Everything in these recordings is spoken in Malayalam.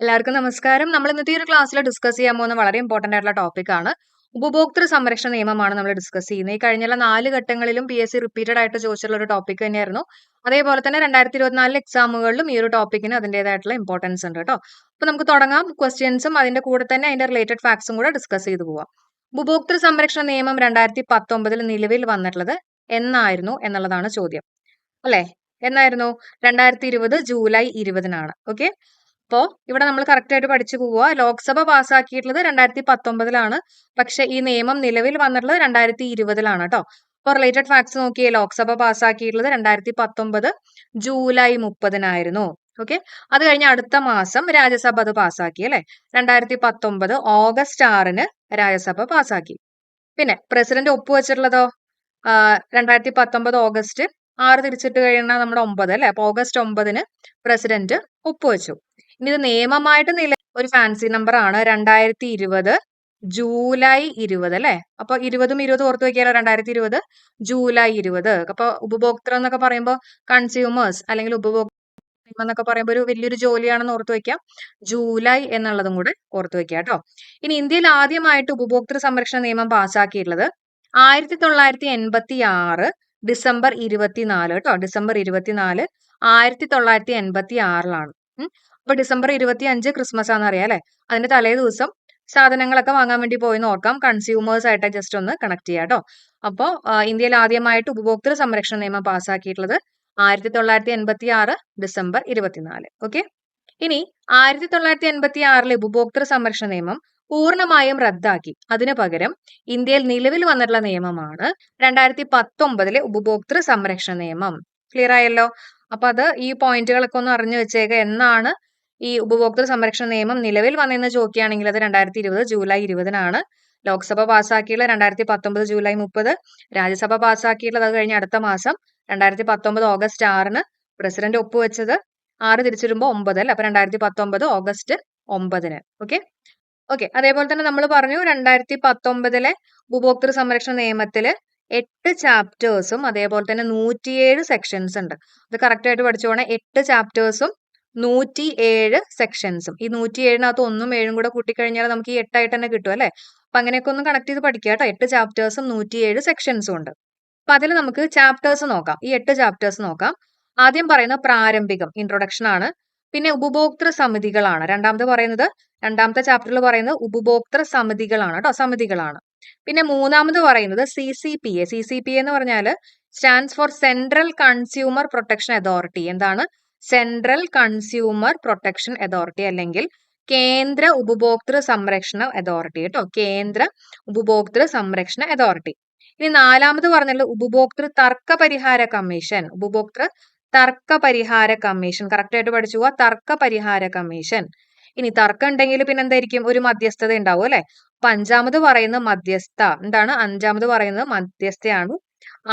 എല്ലാവർക്കും നമസ്കാരം. നമ്മൾ ഇന്നത്തെ ഒരു ക്ലാസ്സിൽ ഡിസ്കസ് ചെയ്യാൻ പോകുന്ന വളരെ ഇമ്പോർട്ടന്റ് ആയിട്ടുള്ള ടോപ്പിക് ആണ്. ഉപഭോക്തൃ സംരക്ഷണ നിയമമാണ് നമ്മൾ ഡിസ്കസ് ചെയ്യുന്നത്. ഈ കഴിഞ്ഞുള്ള നാല് ഘട്ടങ്ങളിലും പി എസ് സി റിപ്പീറ്റഡ് ആയിട്ട് ചോദിച്ചിട്ടുള്ള ഒരു ടോപ്പിക് തന്നെയായിരുന്നു. അതേപോലെ തന്നെ രണ്ടായിരത്തി ഇരുപത്തിനാലിലെ എക്സാമുകളിലും ഈ ഒരു ടോപ്പിക്കിന് അതിന്റെതായിട്ടുള്ള ഇമ്പോർട്ടൻസ് ഉണ്ട് കേട്ടോ അപ്പൊ നമുക്ക് തുടങ്ങാം. ക്വസ്റ്റ്യൻസും അതിന്റെ കൂടെ തന്നെ അതിന്റെ റിലേറ്റഡ് ഫാക്ട്സും കൂടെ ഡിസ്കസ് ചെയ്തു പോവാം. ഉപഭോക്തൃ സംരക്ഷണ നിയമം രണ്ടായിരത്തി പത്തൊമ്പതിൽ നിലവിൽ വന്നിട്ടുള്ളത് എന്നായിരുന്നു എന്നുള്ളതാണ് ചോദ്യം. അല്ലേ? എന്നായിരുന്നു? രണ്ടായിരത്തി ഇരുപത് ജൂലൈ ഇരുപതിനാണ്. ഓക്കെ അപ്പോ ഇവിടെ നമ്മൾ കറക്റ്റ് ആയിട്ട് പഠിച്ചു പോവുക ലോക്സഭ പാസ്സാക്കിയിട്ടുള്ളത് രണ്ടായിരത്തി പത്തൊമ്പതിലാണ് പക്ഷെ ഈ നിയമം നിലവിൽ വന്നിട്ടുള്ളത് രണ്ടായിരത്തി ഇരുപതിലാണ് കേട്ടോ അപ്പോൾ റിലേറ്റഡ് ഫാക്ട്സ് നോക്കിയേ ലോക്സഭ പാസ്സാക്കിയിട്ടുള്ളത് രണ്ടായിരത്തി പത്തൊമ്പത് ജൂലൈ മുപ്പതിനായിരുന്നു. ഓക്കെ അത് കഴിഞ്ഞ് അടുത്ത മാസം രാജ്യസഭ അത് പാസ്സാക്കി അല്ലെ? രണ്ടായിരത്തി പത്തൊമ്പത് ഓഗസ്റ്റ് ആറിന് രാജ്യസഭ പാസ്സാക്കി പിന്നെ പ്രസിഡന്റ് ഒപ്പുവെച്ചിട്ടുള്ളതോ? രണ്ടായിരത്തി പത്തൊമ്പത് ഓഗസ്റ്റ് ആറ് തിരിച്ചിട്ട് കഴിയുന്ന നമ്മുടെ ഒമ്പത് അല്ലെ? അപ്പൊ ഓഗസ്റ്റ് ഒമ്പതിന് പ്രസിഡന്റ് ഒപ്പുവെച്ചു ഇനി ഇത് നിയമമായിട്ട് നില ഒരു ഫാൻസി നമ്പർ ആണ്. രണ്ടായിരത്തി ഇരുപത് ജൂലൈ ഇരുപത് അല്ലെ? അപ്പൊ ഇരുപതും ഇരുപതും ഓർത്ത് വെക്കിയാലോ രണ്ടായിരത്തി ഇരുപത് ജൂലൈ ഇരുപത്. അപ്പൊ ഉപഭോക്തൃ എന്നൊക്കെ പറയുമ്പോൾ കൺസ്യൂമേഴ്സ് അല്ലെങ്കിൽ ഉപഭോക്തൃ എന്നൊക്കെ പറയുമ്പോൾ ഒരു വലിയൊരു ജോലിയാണെന്ന് ഓർത്ത് വെക്കാം. ജൂലൈ എന്നുള്ളതും കൂടെ ഓർത്ത് വെക്കാം കേട്ടോ. ഇനി ഇന്ത്യയിൽ ആദ്യമായിട്ട് ഉപഭോക്തൃ സംരക്ഷണ നിയമം പാസ്സാക്കിയിട്ടുള്ളത് ആയിരത്തി തൊള്ളായിരത്തി എൺപത്തി ആറ് ഡിസംബർ ഇരുപത്തിനാല് കേട്ടോ ഡിസംബർ ഇരുപത്തിനാല് ആയിരത്തി തൊള്ളായിരത്തി എൺപത്തി ആറിലാണ് അപ്പൊ ഡിസംബർ ഇരുപത്തി അഞ്ച് ക്രിസ്മസ് ആണെന്ന് അറിയാം അല്ലെ അതിന്റെ തലേ ദിവസം സാധനങ്ങളൊക്കെ വാങ്ങാൻ വേണ്ടി പോയി നോക്കാം. കൺസ്യൂമേഴ്സ് ആയിട്ട് ജസ്റ്റ് ഒന്ന് കണക്ട് ചെയ്യാം കേട്ടോ അപ്പോൾ ഇന്ത്യയിൽ ആദ്യമായിട്ട് ഉപഭോക്തൃ സംരക്ഷണ നിയമം പാസ്സാക്കിയിട്ടുള്ളത് ആയിരത്തി തൊള്ളായിരത്തി എൺപത്തി ആറ് ഡിസംബർ ഇരുപത്തിനാല്. ഓക്കെ? ഇനി ആയിരത്തി തൊള്ളായിരത്തി എൺപത്തി ആറിലെ ഉപഭോക്തൃ സംരക്ഷണ നിയമം പൂർണമായും റദ്ദാക്കി. അതിനു പകരം ഇന്ത്യയിൽ നിലവിൽ വന്നിട്ടുള്ള നിയമമാണ് രണ്ടായിരത്തി പത്തൊമ്പതിലെ ഉപഭോക്തൃ സംരക്ഷണ നിയമം. ക്ലിയർ ആയല്ലോ? അപ്പൊ അത് ഈ പോയിന്റുകളൊക്കെ ഒന്ന് അറിഞ്ഞു വെച്ചേക്ക എന്നാണ് ഈ ഉപഭോക്തൃ സംരക്ഷണ നിയമം നിലവിൽ വന്നതെന്ന് ചോദിക്കുകയാണെങ്കിൽ അത് രണ്ടായിരത്തി ഇരുപത് ജൂലൈ ഇരുപതിനാണ്. ലോക്സഭ പാസ്സാക്കിയുള്ള രണ്ടായിരത്തി പത്തൊമ്പത് ജൂലൈ മുപ്പത് രാജ്യസഭ പാസ്സാക്കിയിട്ടുള്ളത് അത് കഴിഞ്ഞ അടുത്ത മാസം രണ്ടായിരത്തി പത്തൊമ്പത് ഓഗസ്റ്റ് ആറിന് പ്രസിഡന്റ് ഒപ്പുവെച്ചത് ആറ് തിരിച്ചിടുമ്പോൾ ഒമ്പത് അല്ലെ? അപ്പൊ രണ്ടായിരത്തി പത്തൊമ്പത് ഓഗസ്റ്റ് ഒമ്പതിന്. ഓക്കെ ഓക്കെ അതേപോലെ തന്നെ നമ്മൾ പറഞ്ഞു രണ്ടായിരത്തി പത്തൊമ്പതിലെ ഉപഭോക്തൃ സംരക്ഷണ നിയമത്തിൽ എട്ട് ചാപ്റ്റേഴ്സും അതേപോലെ തന്നെ നൂറ്റിയേഴ് സെക്ഷൻസ് ഉണ്ട്. അത് കറക്റ്റായിട്ട് പഠിച്ചോണേ എട്ട് ചാപ്റ്റേഴ്സും നൂറ്റി ഏഴ് സെക്ഷൻസും ഈ നൂറ്റി ഏഴിനകത്ത് ഒന്നും ഏഴും കൂടെ കൂട്ടിക്കഴിഞ്ഞാൽ നമുക്ക് ഈ എട്ടായിട്ട് തന്നെ കിട്ടും അല്ലേ? അപ്പൊ അങ്ങനെയൊക്കെ ഒന്ന് കണക്ട് ചെയ്ത് പഠിക്കുക കേട്ടോ. എട്ട് ചാപ്റ്റേഴ്സും നൂറ്റിയേഴ് സെക്ഷൻസും ഉണ്ട്. അപ്പൊ അതിൽ നമുക്ക് ചാപ്റ്റേഴ്സ് നോക്കാം. ഈ എട്ട് ചാപ്റ്റേഴ്സ് നോക്കാം. ആദ്യം പറയുന്ന പ്രാരംഭികം ഇൻട്രൊഡക്ഷൻ ആണ്. പിന്നെ ഉപഭോക്തൃ സമിതികളാണ്. രണ്ടാമത് പറയുന്നത് രണ്ടാമത്തെ ചാപ്റ്ററിൽ പറയുന്നത് ഉപഭോക്തൃ സമിതികളാണ് കേട്ടോ സമിതികളാണ്. പിന്നെ മൂന്നാമത് പറയുന്നത് C C P A C C P എന്ന് പറഞ്ഞാൽ stands for central consumer protection authority എന്താണ്? സെൻട്രൽ കൺസ്യൂമർ പ്രൊട്ടക്ഷൻ അതോറിറ്റി അല്ലെങ്കിൽ കേന്ദ്ര ഉപഭോക്തൃ സംരക്ഷണ അതോറിറ്റി കേട്ടോ കേന്ദ്ര ഉപഭോക്തൃ സംരക്ഷണ അതോറിറ്റി ഇനി നാലാമത് പറഞ്ഞുള്ള ഉപഭോക്തൃ തർക്ക പരിഹാര കമ്മീഷൻ. ഉപഭോക്തൃ തർക്ക പരിഹാര കമ്മീഷൻ. കറക്റ്റ് ആയിട്ട് പഠിച്ചു പോവാ. തർക്ക പരിഹാര കമ്മീഷൻ. ഇനി തർക്കം ഉണ്ടെങ്കിൽ പിന്നെ എന്തായിരിക്കും? ഒരു മധ്യസ്ഥത ഉണ്ടാവും അല്ലെ? അപ്പൊ അഞ്ചാമത് പറയുന്നത് മധ്യസ്ഥ. എന്താണ്? അഞ്ചാമത് പറയുന്നത് മധ്യസ്ഥയാണ്.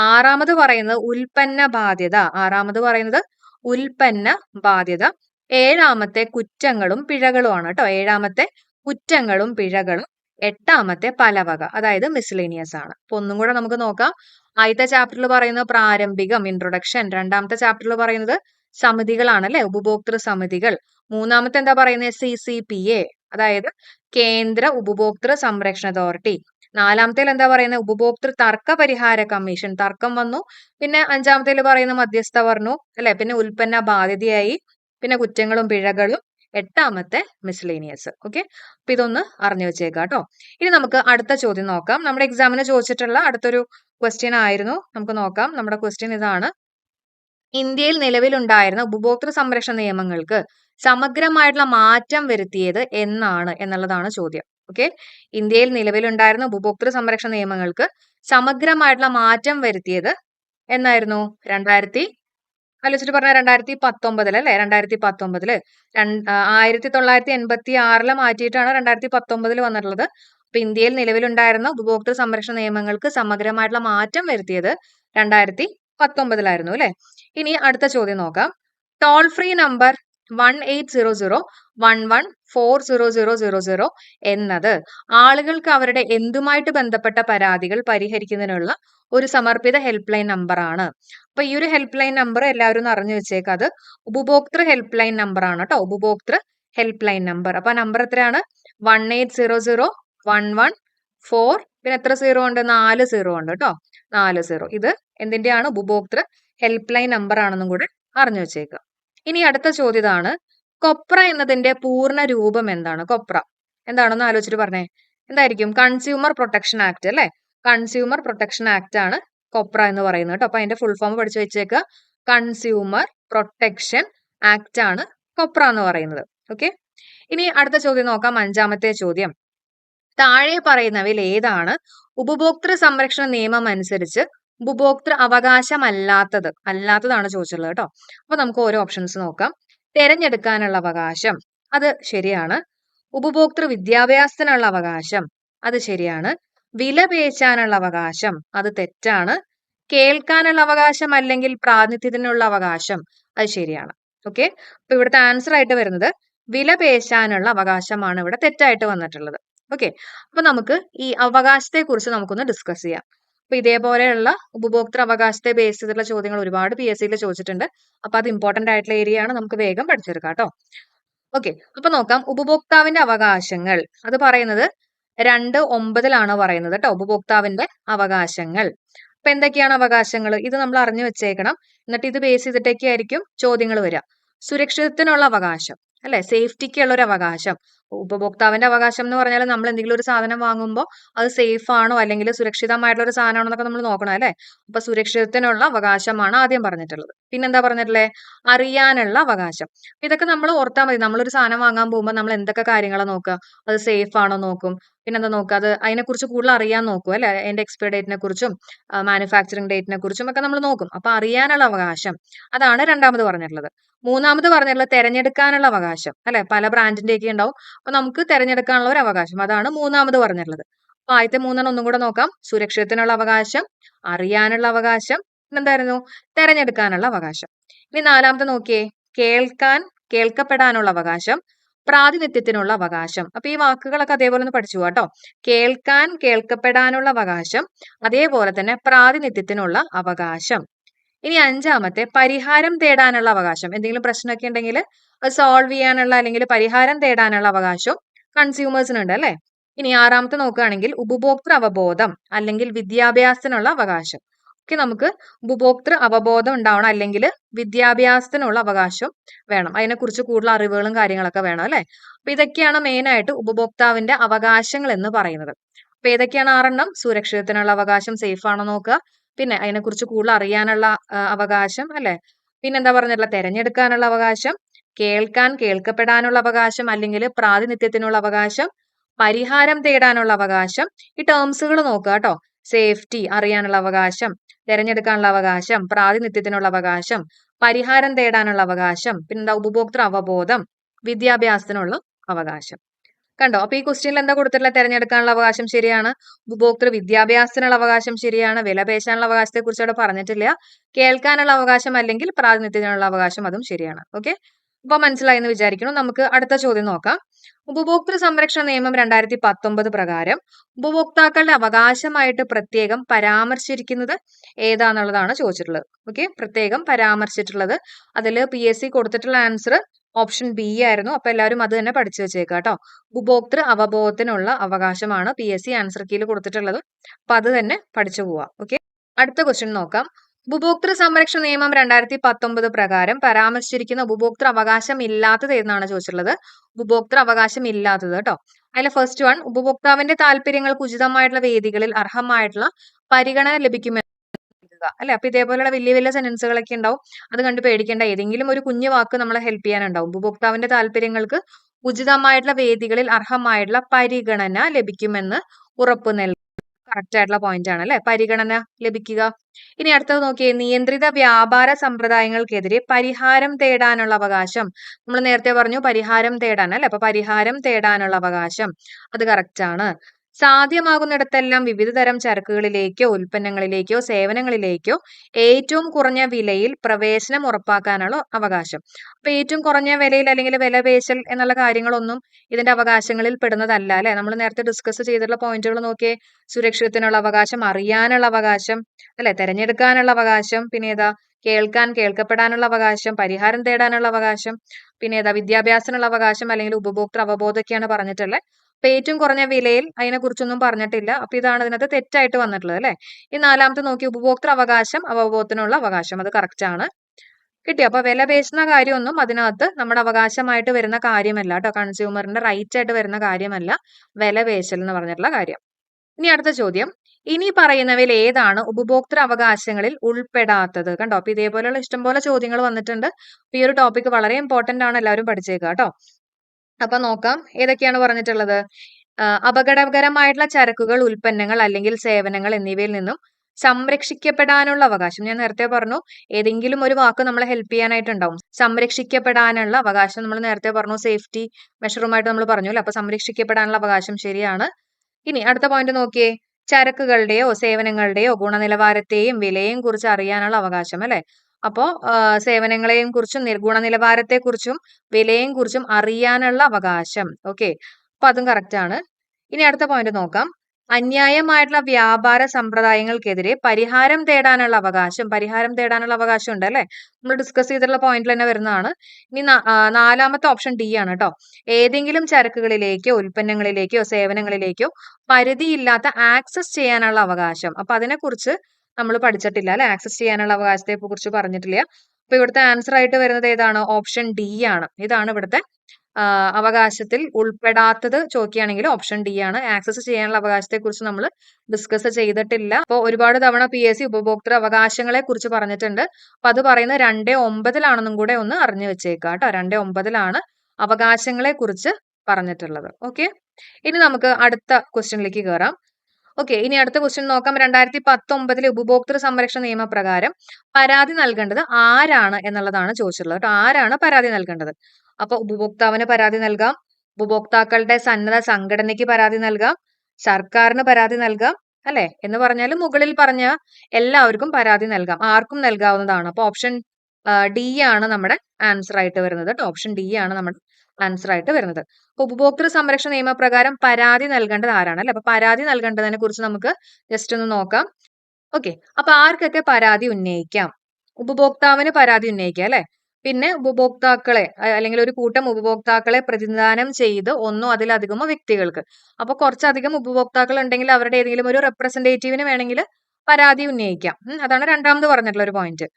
ആറാമത് പറയുന്നത് ഉൽപ്പന്ന ബാധ്യത. ആറാമത് പറയുന്നത് ഉൽപ്പന്ന ബാധ്യത. ഏഴാമത്തെ കുറ്റങ്ങളും പിഴകളുമാണ് കേട്ടോ. ഏഴാമത്തെ കുറ്റങ്ങളും പിഴകളും. എട്ടാമത്തെ പലവക അതായത് മിസ്ലേനിയസ് ആണ്. അപ്പൊ ഒന്നും കൂടെ നമുക്ക് നോക്കാം. ആദ്യത്തെ ചാപ്റ്ററിൽ പറയുന്നത് പ്രാരംഭികം ഇൻട്രൊഡക്ഷൻ രണ്ടാമത്തെ ചാപ്റ്ററിൽ പറയുന്നത് സമിതികളാണ് അല്ലെ ഉപഭോക്തൃ സമിതികൾ. മൂന്നാമത്തെ എന്താ പറയുന്നത് സി സി പി എ അതായത് കേന്ദ്ര ഉപഭോക്തൃ സംരക്ഷണ അതോറിറ്റി. നാലാമത്തേൽ എന്താ പറയുന്നത് ഉപഭോക്തൃ തർക്ക പരിഹാര കമ്മീഷൻ. തർക്കം വന്നു. പിന്നെ അഞ്ചാമത്തേൽ പറയുന്ന മധ്യസ്ഥ പറഞ്ഞു അല്ലെ? പിന്നെ ഉൽപ്പന്ന ബാധ്യതയായി പിന്നെ കുറ്റങ്ങളും പിഴകളും. എട്ടാമത്തെ മിസ്ലേനിയസ് ഓക്കെ അപ്പൊ ഇതൊന്ന് അറിഞ്ഞു വെച്ചേക്കാം കേട്ടോ ഇനി നമുക്ക് അടുത്ത ചോദ്യം നോക്കാം. നമ്മുടെ എക്സാമിന് ചോദിച്ചിട്ടുള്ള അടുത്തൊരു ക്വസ്റ്റ്യൻ ആയിരുന്നു. നമുക്ക് നോക്കാം. നമ്മുടെ ക്വസ്റ്റ്യൻ ഇതാണ് ഇന്ത്യയിൽ നിലവിലുണ്ടായിരുന്ന ഉപഭോക്തൃ സംരക്ഷണ നിയമങ്ങൾക്ക് സമഗ്രമായിട്ടുള്ള മാറ്റം വരുത്തിയത് എന്നാണ് എന്നുള്ളതാണ് ചോദ്യം. ഓക്കെ? ഇന്ത്യയിൽ നിലവിലുണ്ടായിരുന്ന ഉപഭോക്തൃ സംരക്ഷണ നിയമങ്ങൾക്ക് സമഗ്രമായിട്ടുള്ള മാറ്റം വരുത്തിയത് എന്നായിരുന്നു രണ്ടായിരത്തി ആലോചിച്ചിട്ട് പറഞ്ഞ രണ്ടായിരത്തി പത്തൊമ്പതിൽ അല്ലെ? രണ്ടായിരത്തി പത്തൊമ്പതിൽ ആയിരത്തി തൊള്ളായിരത്തി എൺപത്തി ആറിൽ മാറ്റിയിട്ടാണ് രണ്ടായിരത്തി പത്തൊമ്പതിൽ വന്നിട്ടുള്ളത്. അപ്പൊ ഇന്ത്യയിൽ നിലവിലുണ്ടായിരുന്ന ഉപഭോക്തൃ സംരക്ഷണ നിയമങ്ങൾക്ക് സമഗ്രമായിട്ടുള്ള മാറ്റം വരുത്തിയത് രണ്ടായിരത്തി പത്തൊമ്പതിലായിരുന്നു അല്ലെ? ഇനി അടുത്ത ചോദ്യം നോക്കാം. Toll free number one eight zero zero one one four zero zero zero zero എന്നത് ആളുകൾക്ക് അവരുടെ എന്തുമായിട്ട് ബന്ധപ്പെട്ട പരാതികൾ പരിഹരിക്കുന്നതിനുള്ള ഒരു സമർപ്പിത ഹെൽപ്പ് ലൈൻ നമ്പർ ആണ്. അപ്പൊ ഈ ഒരു ഹെൽപ്പ് ലൈൻ നമ്പർ എല്ലാവരും അറിഞ്ഞു വെച്ചേക്കാം. അത് ഉപഭോക്തൃ ഹെൽപ്പ് ലൈൻ നമ്പർ ആണ് കേട്ടോ ഉപഭോക്തൃ ഹെൽപ്പ് ലൈൻ നമ്പർ അപ്പൊ നമ്പർ എത്രയാണ്? One eight zero zero one one four പിന്നെ എത്ര സീറോ ഉണ്ട്? നാല് സീറോ ഉണ്ട് കേട്ടോ നാല് സീറോ. ഇത് എന്തിന്റെയാണ്? ഉപഭോക്തൃ ഹെൽപ്പ് ലൈൻ നമ്പർ ആണെന്നും കൂടെ അറിഞ്ഞു വെച്ചേക്കുക ഇനി അടുത്ത ചോദ്യം ഇതാണ്. കൊപ്ര എന്നതിന്റെ പൂർണ രൂപം എന്താണ്? കൊപ്ര. എന്താണെന്ന് ആലോചിച്ചിട്ട് പറഞ്ഞേ. എന്തായിരിക്കും? കൺസ്യൂമർ പ്രൊട്ടക്ഷൻ ആക്ട് അല്ലെ? കൺസ്യൂമർ പ്രൊട്ടക്ഷൻ ആക്ട് ആണ് കൊപ്ര എന്ന് പറയുന്നത് കേട്ടോ. അപ്പൊ അതിന്റെ ഫുൾ ഫോം പഠിച്ചു വെച്ചേക്കുക കൺസ്യൂമർ പ്രൊട്ടക്ഷൻ ആക്ട് ആണ് കൊപ്ര എന്ന് പറയുന്നത്. ഓക്കെ ഇനി അടുത്ത ചോദ്യം നോക്കാം. അഞ്ചാമത്തെ ചോദ്യം. താഴെ പറയുന്നവയിൽ ഏതാണ്? ഉപഭോക്തൃ സംരക്ഷണ നിയമം അനുസരിച്ച് ഉപഭോക്തൃ അവകാശമല്ലാത്തത്. അല്ലാത്തതാണ് ചോദിച്ചിട്ടുള്ളത് കേട്ടോ. അപ്പൊ നമുക്ക് ഓരോ ഓപ്ഷൻസ് നോക്കാം. തെരഞ്ഞെടുക്കാനുള്ള അവകാശം അത് ശരിയാണ്. ഉപഭോക്തൃ വിദ്യാഭ്യാസത്തിനുള്ള അവകാശം അത് ശരിയാണ്. വില പേശാനുള്ള അവകാശം അത് തെറ്റാണ്. കേൾക്കാനുള്ള അവകാശം അല്ലെങ്കിൽ പ്രാതിനിധ്യത്തിനുള്ള അവകാശം അത് ശരിയാണ്. ഓക്കെ അപ്പൊ ഇവിടുത്തെ ആൻസർ ആയിട്ട് വരുന്നത് വില പേശാനുള്ള അവകാശമാണ് ഇവിടെ തെറ്റായിട്ട് വന്നിട്ടുള്ളത്. ഓക്കെ അപ്പൊ നമുക്ക് ഈ അവകാശത്തെ കുറിച്ച് നമുക്കൊന്ന് ഡിസ്കസ് ചെയ്യാം. അപ്പൊ ഇതേപോലെയുള്ള ഉപഭോക്തൃ അവകാശത്തെ ബേസ് ചെയ്തിട്ടുള്ള ചോദ്യങ്ങൾ ഒരുപാട് പി എസ് സിയിൽ ചോദിച്ചിട്ടുണ്ട്. അപ്പൊ അത് ഇമ്പോർട്ടന്റ് ആയിട്ടുള്ള ഏരിയ ആണ് നമുക്ക് വേഗം പഠിച്ചെടുക്കാം കേട്ടോ. ഓക്കെ അപ്പൊ നോക്കാം. ഉപഭോക്താവിന്റെ അവകാശങ്ങൾ. അത് പറയുന്നത് രണ്ട് ഒമ്പതിലാണ് പറയുന്നത് കേട്ടോ. ഉപഭോക്താവിന്റെ അവകാശങ്ങൾ. അപ്പൊ എന്തൊക്കെയാണ് അവകാശങ്ങൾ? ഇത് നമ്മൾ അറിഞ്ഞു വെച്ചേക്കണം. എന്നിട്ട് ഇത് ബേസ് ചെയ്തിട്ടൊക്കെ ആയിരിക്കും ചോദ്യങ്ങൾ വരിക. സുരക്ഷിതത്തിനുള്ള അവകാശം. അല്ലെ? സേഫ്റ്റിക്കുള്ള ഒരു അവകാശം. ഉപഭോക്താവിന്റെ അവകാശം എന്ന് പറഞ്ഞാൽ നമ്മൾ എന്തെങ്കിലും ഒരു സാധനം വാങ്ങുമ്പോൾ അത് സേഫ് ആണോ അല്ലെങ്കിൽ സുരക്ഷിതമായിട്ടുള്ള ഒരു സാധനമാണോ എന്നൊക്കെ നമ്മൾ നോക്കണം അല്ലേ? അപ്പൊ സുരക്ഷിതത്തിനുള്ള അവകാശമാണ് ആദ്യം പറഞ്ഞിട്ടുള്ളത്. പിന്നെന്താ പറഞ്ഞിട്ടുള്ളത് അറിയാനുള്ള അവകാശം. ഇതൊക്കെ നമ്മൾ ഓർത്താൽ മതി. നമ്മളൊരു സാധനം വാങ്ങാൻ പോകുമ്പോൾ നമ്മൾ എന്തൊക്കെ കാര്യങ്ങളാണ് നോക്കുക അത് സേഫ് ആണോ നോക്കും. പിന്നെന്താ നോക്കുക അത് അതിനെക്കുറിച്ച് കൂടുതൽ അറിയാൻ നോക്കും അല്ലെ? അതിന്റെ എക്സ്പയർ ഡേറ്റിനെ കുറിച്ചും മാനുഫാക്ചറിങ് ഡേറ്റിനെ കുറിച്ചും ഒക്കെ നമ്മൾ നോക്കും. അപ്പൊ അറിയാനുള്ള അവകാശം. അതാണ് രണ്ടാമത് പറഞ്ഞിട്ടുള്ളത്. മൂന്നാമത് പറഞ്ഞിട്ടുള്ളത് തിരഞ്ഞെടുക്കാനുള്ള അവകാശം അല്ലെ? പല ബ്രാൻഡിന്റെ ഒക്കെ ഉണ്ടാവും. അപ്പൊ നമുക്ക് തെരഞ്ഞെടുക്കാനുള്ള ഒരു അവകാശം. അതാണ് മൂന്നാമത് പറഞ്ഞിട്ടുള്ളത്. അപ്പൊ ആദ്യത്തെ മൂന്നെണ്ണം ഒന്നും കൂടെ നോക്കാം. സുരക്ഷിതത്തിനുള്ള അവകാശം അറിയാനുള്ള അവകാശം എന്തായിരുന്നു തെരഞ്ഞെടുക്കാനുള്ള അവകാശം. ഇനി നാലാമത്തെ നോക്കിയേ. കേൾക്കാൻ കേൾക്കപ്പെടാനുള്ള അവകാശം പ്രാതിനിധ്യത്തിനുള്ള അവകാശം. അപ്പൊ ഈ വാക്കുകളൊക്കെ അതേപോലെ ഒന്ന് പഠിച്ചു കേട്ടോ കേൾക്കാൻ കേൾക്കപ്പെടാനുള്ള അവകാശം അതേപോലെ തന്നെ പ്രാതിനിധ്യത്തിനുള്ള അവകാശം. ഇനി അഞ്ചാമത്തെ പരിഹാരം തേടാനുള്ള അവകാശം. എന്തെങ്കിലും പ്രശ്നമൊക്കെ ഉണ്ടെങ്കിൽ സോൾവ് ചെയ്യാനുള്ള അല്ലെങ്കിൽ പരിഹാരം തേടാനുള്ള അവകാശം കൺസ്യൂമേഴ്സിനുണ്ട് അല്ലെ? ഇനി ആറാമത്തെ നോക്കുകയാണെങ്കിൽ ഉപഭോക്തൃ അവബോധം അല്ലെങ്കിൽ വിദ്യാഭ്യാസത്തിനുള്ള അവകാശം. ഒക്കെ നമുക്ക് ഉപഭോക്തൃ അവബോധം ഉണ്ടാവണം അല്ലെങ്കിൽ വിദ്യാഭ്യാസത്തിനുള്ള അവകാശം വേണം. അതിനെക്കുറിച്ച് കൂടുതൽ അറിവുകളും കാര്യങ്ങളൊക്കെ വേണം അല്ലെ? അപ്പൊ ഇതൊക്കെയാണ് മെയിനായിട്ട് ഉപഭോക്താവിന്റെ അവകാശങ്ങൾ എന്ന് പറയുന്നത്. അപ്പൊ ഏതൊക്കെയാണ് ആറെണ്ണം? സുരക്ഷിതത്തിനുള്ള അവകാശം സേഫ് ആണോ നോക്കുക. പിന്നെ അതിനെക്കുറിച്ച് കൂടുതൽ അറിയാനുള്ള അവകാശം അല്ലെ? പിന്നെന്താ പറഞ്ഞിട്ടുള്ള തെരഞ്ഞെടുക്കാനുള്ള അവകാശം. കേൾക്കാൻ കേൾക്കപ്പെടാനുള്ള അവകാശം അല്ലെങ്കിൽ പ്രാതിനിധ്യത്തിനുള്ള അവകാശം പരിഹാരം തേടാനുള്ള അവകാശം ഈ ടേംസുകൾ നോക്കുക കേട്ടോ സേഫ്റ്റി അറിയാനുള്ള അവകാശം തിരഞ്ഞെടുക്കാനുള്ള അവകാശം പ്രാതിനിധ്യത്തിനുള്ള അവകാശം പരിഹാരം തേടാനുള്ള അവകാശം പിന്നെന്താ ഉപഭോക്തൃ അവബോധം വിദ്യാഭ്യാസത്തിനുള്ള അവകാശം. കണ്ടോ? അപ്പൊ ഈ ക്വസ്റ്റ്യനിൽ എന്താ കൊടുത്തിട്ടുള്ള തിരഞ്ഞെടുക്കാനുള്ള അവകാശം ശരിയാണ്? ഉപഭോക്തൃ വിദ്യാഭ്യാസത്തിനുള്ള അവകാശം ശരിയാണ്. വില പേശാനുള്ള അവകാശത്തെ കുറിച്ച് അവിടെ പറഞ്ഞിട്ടില്ല. കേൾക്കാനുള്ള അവകാശം അല്ലെങ്കിൽ പ്രാതിനിധ്യത്തിനുള്ള അവകാശം അതും ശരിയാണ്. ഓക്കെ അപ്പൊ മനസ്സിലായെന്ന് വിചാരിക്കണം നമുക്ക് അടുത്ത ചോദ്യം നോക്കാം. ഉപഭോക്തൃ സംരക്ഷണ നിയമം രണ്ടായിരത്തി പത്തൊമ്പത് പ്രകാരം ഉപഭോക്താക്കളുടെ അവകാശമായിട്ട് പ്രത്യേകം പരാമർശിച്ചിരിക്കുന്നത് ഏതാന്നുള്ളതാണ് ചോദിച്ചിട്ടുള്ളത്. ഓക്കെ പ്രത്യേകം പരാമർശിച്ചിട്ടുള്ളത്. അതിൽ പി എസ് സി കൊടുത്തിട്ടുള്ള ആൻസർ ഓപ്ഷൻ ബി ആയിരുന്നു. അപ്പൊ എല്ലാവരും അത് തന്നെ പഠിച്ചു വെച്ചേക്കാം കേട്ടോ. ഉപഭോക്തൃ അവബോധത്തിനുള്ള അവകാശമാണ് പി എസ് സി ആൻസർ കീയിൽ കൊടുത്തിട്ടുള്ളത്. അപ്പൊ അത് തന്നെ പഠിച്ചു പോവാം. ഓക്കെ അടുത്ത ക്വസ്റ്റ്യൻ നോക്കാം. ഉപഭോക്തൃ സംരക്ഷണ നിയമം രണ്ടായിരത്തി പത്തൊമ്പത് പ്രകാരം പരാമർശിച്ചിരിക്കുന്ന ഉപഭോക്തൃ അവകാശം ഇല്ലാത്തത് എന്നാണ് ചോദിച്ചിട്ടുള്ളത്. ഉപഭോക്തൃ അവകാശം ഇല്ലാത്തത് കേട്ടോ അതിലെ ഫസ്റ്റ് വൺ ഉപഭോക്താവിന്റെ താല്പര്യങ്ങൾക്ക് ഉചിതമായിട്ടുള്ള വേദികളിൽ അർഹമായിട്ടുള്ള പരിഗണന ലഭിക്കുമെന്ന് അല്ലെ? അപ്പൊ ഇതേപോലെയുള്ള വലിയ വലിയ സെന്റൻസുകളൊക്കെ ഉണ്ടാവും. അത് കണ്ട് പേടിക്കേണ്ട. ഏതെങ്കിലും ഒരു കുഞ്ഞു വാക്ക് നമ്മളെ ഹെൽപ്പ് ചെയ്യാനുണ്ടാവും. ഉപഭോക്താവിന്റെ താല്പര്യങ്ങൾക്ക് ഉചിതമായിട്ടുള്ള വേദികളിൽ അർഹമായിട്ടുള്ള പരിഗണന ലഭിക്കുമെന്ന് ഉറപ്പ് നൽകും കറക്റ്റ് ആയിട്ടുള്ള പോയിന്റ് ആണ് അല്ലെ പരിഗണന ലഭിക്കുക. ഇനി അടുത്തത് നോക്കിയേ നിയന്ത്രിത വ്യാപാര സമ്പ്രദായങ്ങൾക്കെതിരെ പരിഹാരം തേടാനുള്ള അവകാശം. നമ്മൾ നേരത്തെ പറഞ്ഞു പരിഹാരം തേടാൻ അല്ലെ അപ്പൊ പരിഹാരം തേടാനുള്ള അവകാശം. അത് കറക്റ്റ് ആണ്. സാധ്യമാകുന്നിടത്തെല്ലാം വിവിധ തരം ചരക്കുകളിലേക്കോ ഉൽപ്പന്നങ്ങളിലേക്കോ സേവനങ്ങളിലേക്കോ ഏറ്റവും കുറഞ്ഞ വിലയിൽ പ്രവേശനം ഉറപ്പാക്കാനുള്ള അവകാശം. അപ്പൊ ഏറ്റവും കുറഞ്ഞ വിലയിൽ അല്ലെങ്കിൽ വില പേശൽ എന്നുള്ള കാര്യങ്ങളൊന്നും ഇതിന്റെ അവകാശങ്ങളിൽ പെടുന്നതല്ല അല്ലെ? നമ്മൾ നേരത്തെ ഡിസ്കസ് ചെയ്തിട്ടുള്ള പോയിന്റുകൾ നോക്കിയേ സുരക്ഷിതത്തിനുള്ള അവകാശം അറിയാനുള്ള അവകാശം അല്ലെ? തെരഞ്ഞെടുക്കാനുള്ള അവകാശം പിന്നെ ഏതാ? കേൾക്കാൻ കേൾക്കപ്പെടാനുള്ള അവകാശം പരിഹാരം തേടാനുള്ള അവകാശം പിന്നെ ഏതാ? വിദ്യാഭ്യാസത്തിനുള്ള അവകാശം അല്ലെങ്കിൽ ഉപഭോക്തൃ അവബോധമൊക്കെയാണ് പറഞ്ഞിട്ടുള്ളത്. അപ്പൊ ഏറ്റവും കുറഞ്ഞ വിലയിൽ അതിനെ കുറിച്ചൊന്നും പറഞ്ഞിട്ടില്ല. അപ്പൊ ഇതാണ് ഇതിനകത്ത് തെറ്റായിട്ട് വന്നിട്ടുള്ളത് അല്ലെ? ഈ നാലാമത്തെ നോക്കി ഉപഭോക്തൃ അവകാശം അവബോധത്തിനുള്ള അവകാശം. അത് കറക്റ്റ് ആണ്. കിട്ടി. അപ്പൊ വില പേശുന്ന കാര്യമൊന്നും അതിനകത്ത് നമ്മുടെ അവകാശമായിട്ട് വരുന്ന കാര്യമല്ല കേട്ടോ. കൺസ്യൂമറിന്റെ റൈറ്റ് ആയിട്ട് വരുന്ന കാര്യമല്ല വില പേശൽ എന്ന് പറഞ്ഞിട്ടുള്ള കാര്യം. ഇനി അടുത്ത ചോദ്യം. ഇനി പറയുന്നവയിൽ ഏതാണ് ഉപഭോക്തൃ അവകാശങ്ങളിൽ ഉൾപ്പെടാത്തത്? കണ്ടോ? അപ്പൊ ഇതേപോലെയുള്ള ഇഷ്ടംപോലെ ചോദ്യങ്ങൾ വന്നിട്ടുണ്ട്. ഈ ഒരു ടോപ്പിക് വളരെ ഇമ്പോർട്ടന്റ് ആണ് എല്ലാവരും പഠിച്ചേക്കുക കേട്ടോ. അപ്പൊ നോക്കാം ഏതൊക്കെയാണ് പറഞ്ഞിട്ടുള്ളത്? അപകടകരമായിട്ടുള്ള ചരക്കുകൾ ഉൽപ്പന്നങ്ങൾ അല്ലെങ്കിൽ സേവനങ്ങൾ എന്നിവയിൽ നിന്നും സംരക്ഷിക്കപ്പെടാനുള്ള അവകാശം. ഞാൻ നേരത്തെ പറഞ്ഞു ഏതെങ്കിലും ഒരു വാക്ക് നമ്മളെ ഹെൽപ്പ് ചെയ്യാനായിട്ടുണ്ടാവും. സംരക്ഷിക്കപ്പെടാനുള്ള അവകാശം നമ്മൾ നേരത്തെ പറഞ്ഞു സേഫ്റ്റി മെഷറുമായിട്ട് നമ്മൾ പറഞ്ഞു അപ്പൊ സംരക്ഷിക്കപ്പെടാനുള്ള അവകാശം ശരിയാണ്. ഇനി അടുത്ത പോയിന്റ് നോക്കിയേ. ചരക്കുകളുടെയോ സേവനങ്ങളുടെയോ ഗുണനിലവാരത്തെയും വിലയെയും കുറിച്ച് അറിയാനുള്ള അവകാശം അല്ലെ? അപ്പോ സേവനങ്ങളെയും കുറിച്ചും ഗുണനിലവാരത്തെ കുറിച്ചും വിലയെയും കുറിച്ചും അറിയാനുള്ള അവകാശം. ഓക്കെ. അപ്പൊ അതും കറക്റ്റ് ആണ്. ഇനി അടുത്ത പോയിന്റ് നോക്കാം. അന്യായമായിട്ടുള്ള വ്യാപാര സമ്പ്രദായങ്ങൾക്കെതിരെ പരിഹാരം തേടാനുള്ള അവകാശം. പരിഹാരം തേടാനുള്ള അവകാശം ഉണ്ട് അല്ലെ? നമ്മൾ ഡിസ്കസ് ചെയ്തിട്ടുള്ള പോയിന്റിൽ തന്നെ വരുന്നതാണ്. ഇനി നാലാമത്തെ ഓപ്ഷൻ ഡി ആണ് കേട്ടോ ഏതെങ്കിലും ചരക്കുകളിലേക്കോ ഉൽപ്പന്നങ്ങളിലേക്കോ സേവനങ്ങളിലേക്കോ പരിധിയില്ലാത്ത ആക്സസ് ചെയ്യാനുള്ള അവകാശം. അപ്പൊ അതിനെക്കുറിച്ച് നമ്മൾ പഠിച്ചിട്ടില്ല അല്ലെ? ആക്സസ് ചെയ്യാനുള്ള അവകാശത്തെ കുറിച്ച് പറഞ്ഞിട്ടില്ല. അപ്പൊ ഇവിടുത്തെ ആൻസർ ആയിട്ട് വരുന്നത് ഏതാണ്? ഓപ്ഷൻ ഡി ആണ്. ഇതാണ് ഇവിടുത്തെ അവകാശത്തിൽ ഉൾപ്പെടാത്തത് ചോദിക്കുകയാണെങ്കിൽ ഓപ്ഷൻ ഡി ആണ്. ആക്സസ് ചെയ്യാനുള്ള അവകാശത്തെ കുറിച്ച് നമ്മൾ ഡിസ്കസ് ചെയ്തിട്ടില്ല. അപ്പോൾ ഒരുപാട് തവണ പി എസ് സി ഉപഭോക്തൃ അവകാശങ്ങളെ കുറിച്ച് പറഞ്ഞിട്ടുണ്ട്. അപ്പൊ അത് പറയുന്നത് രണ്ടേ ഒമ്പതിലാണെന്നും കൂടെ ഒന്ന് അറിഞ്ഞു വെച്ചേക്കാം കേട്ടോ. രണ്ടേ ഒമ്പതിലാണ് അവകാശങ്ങളെ കുറിച്ച് പറഞ്ഞിട്ടുള്ളത്. ഓക്കെ ഇനി നമുക്ക് അടുത്ത ക്വസ്റ്റ്യനിലേക്ക് കയറാം ഓക്കെ ഇനി അടുത്ത ക്വസ്റ്റ്യൻ നോക്കാം. രണ്ടായിരത്തി പത്തൊമ്പതിലെ ഉപഭോക്തൃ സംരക്ഷണ നിയമപ്രകാരം പരാതി നൽകേണ്ടത് ആരാണ് എന്നുള്ളതാണ് ചോദിച്ചിട്ടുള്ളത് കേട്ടോ. ആരാണ് പരാതി നൽകേണ്ടത്? അപ്പൊ ഉപഭോക്താവിന് പരാതി നൽകാം. ഉപഭോക്താക്കളുടെ സന്നദ്ധ സംഘടനയ്ക്ക് പരാതി നൽകാം. സർക്കാരിന് പരാതി നൽകാം. അല്ലെ? എന്ന് പറഞ്ഞാൽ മുകളിൽ പറഞ്ഞ എല്ലാവർക്കും പരാതി നൽകാം. ആർക്കും നൽകാവുന്നതാണ്. അപ്പൊ ഓപ്ഷൻ ഡി ആണ് നമ്മുടെ ആൻസർ ആയിട്ട് വരുന്നത് ഓപ്ഷൻ ഡി ആണ് നമ്മുടെ ആൻസർ ആയിട്ട് വരുന്നത് ഉപഭോക്തൃ സംരക്ഷണ നിയമപ്രകാരം പരാതി നൽകേണ്ടത് ആരാണ്? അല്ലെ? അപ്പൊ പരാതി നൽകേണ്ടതിനെ കുറിച്ച് നമുക്ക് ജസ്റ്റ് ഒന്ന് നോക്കാം. ഓക്കെ അപ്പൊ ആർക്കൊക്കെ പരാതി ഉന്നയിക്കാം? ഉപഭോക്താവിന് പരാതി ഉന്നയിക്കാം അല്ലെ? പിന്നെ ഉപഭോക്താക്കളെ അല്ലെങ്കിൽ ഒരു കൂട്ടം ഉപഭോക്താക്കളെ പ്രതിനിധാനം ചെയ്ത് ഒന്നോ അതിലധികമോ വ്യക്തികൾക്ക്. അപ്പൊ കുറച്ചധികം ഉപഭോക്താക്കൾ ഉണ്ടെങ്കിൽ അവരുടെ ഏതെങ്കിലും ഒരു റെപ്രസെന്റേറ്റീവിന് വേണമെങ്കിൽ പരാതി ഉന്നയിക്കാം. അതാണ് രണ്ടാമത് പറഞ്ഞിട്ടുള്ള ഒരു പോയിന്റ്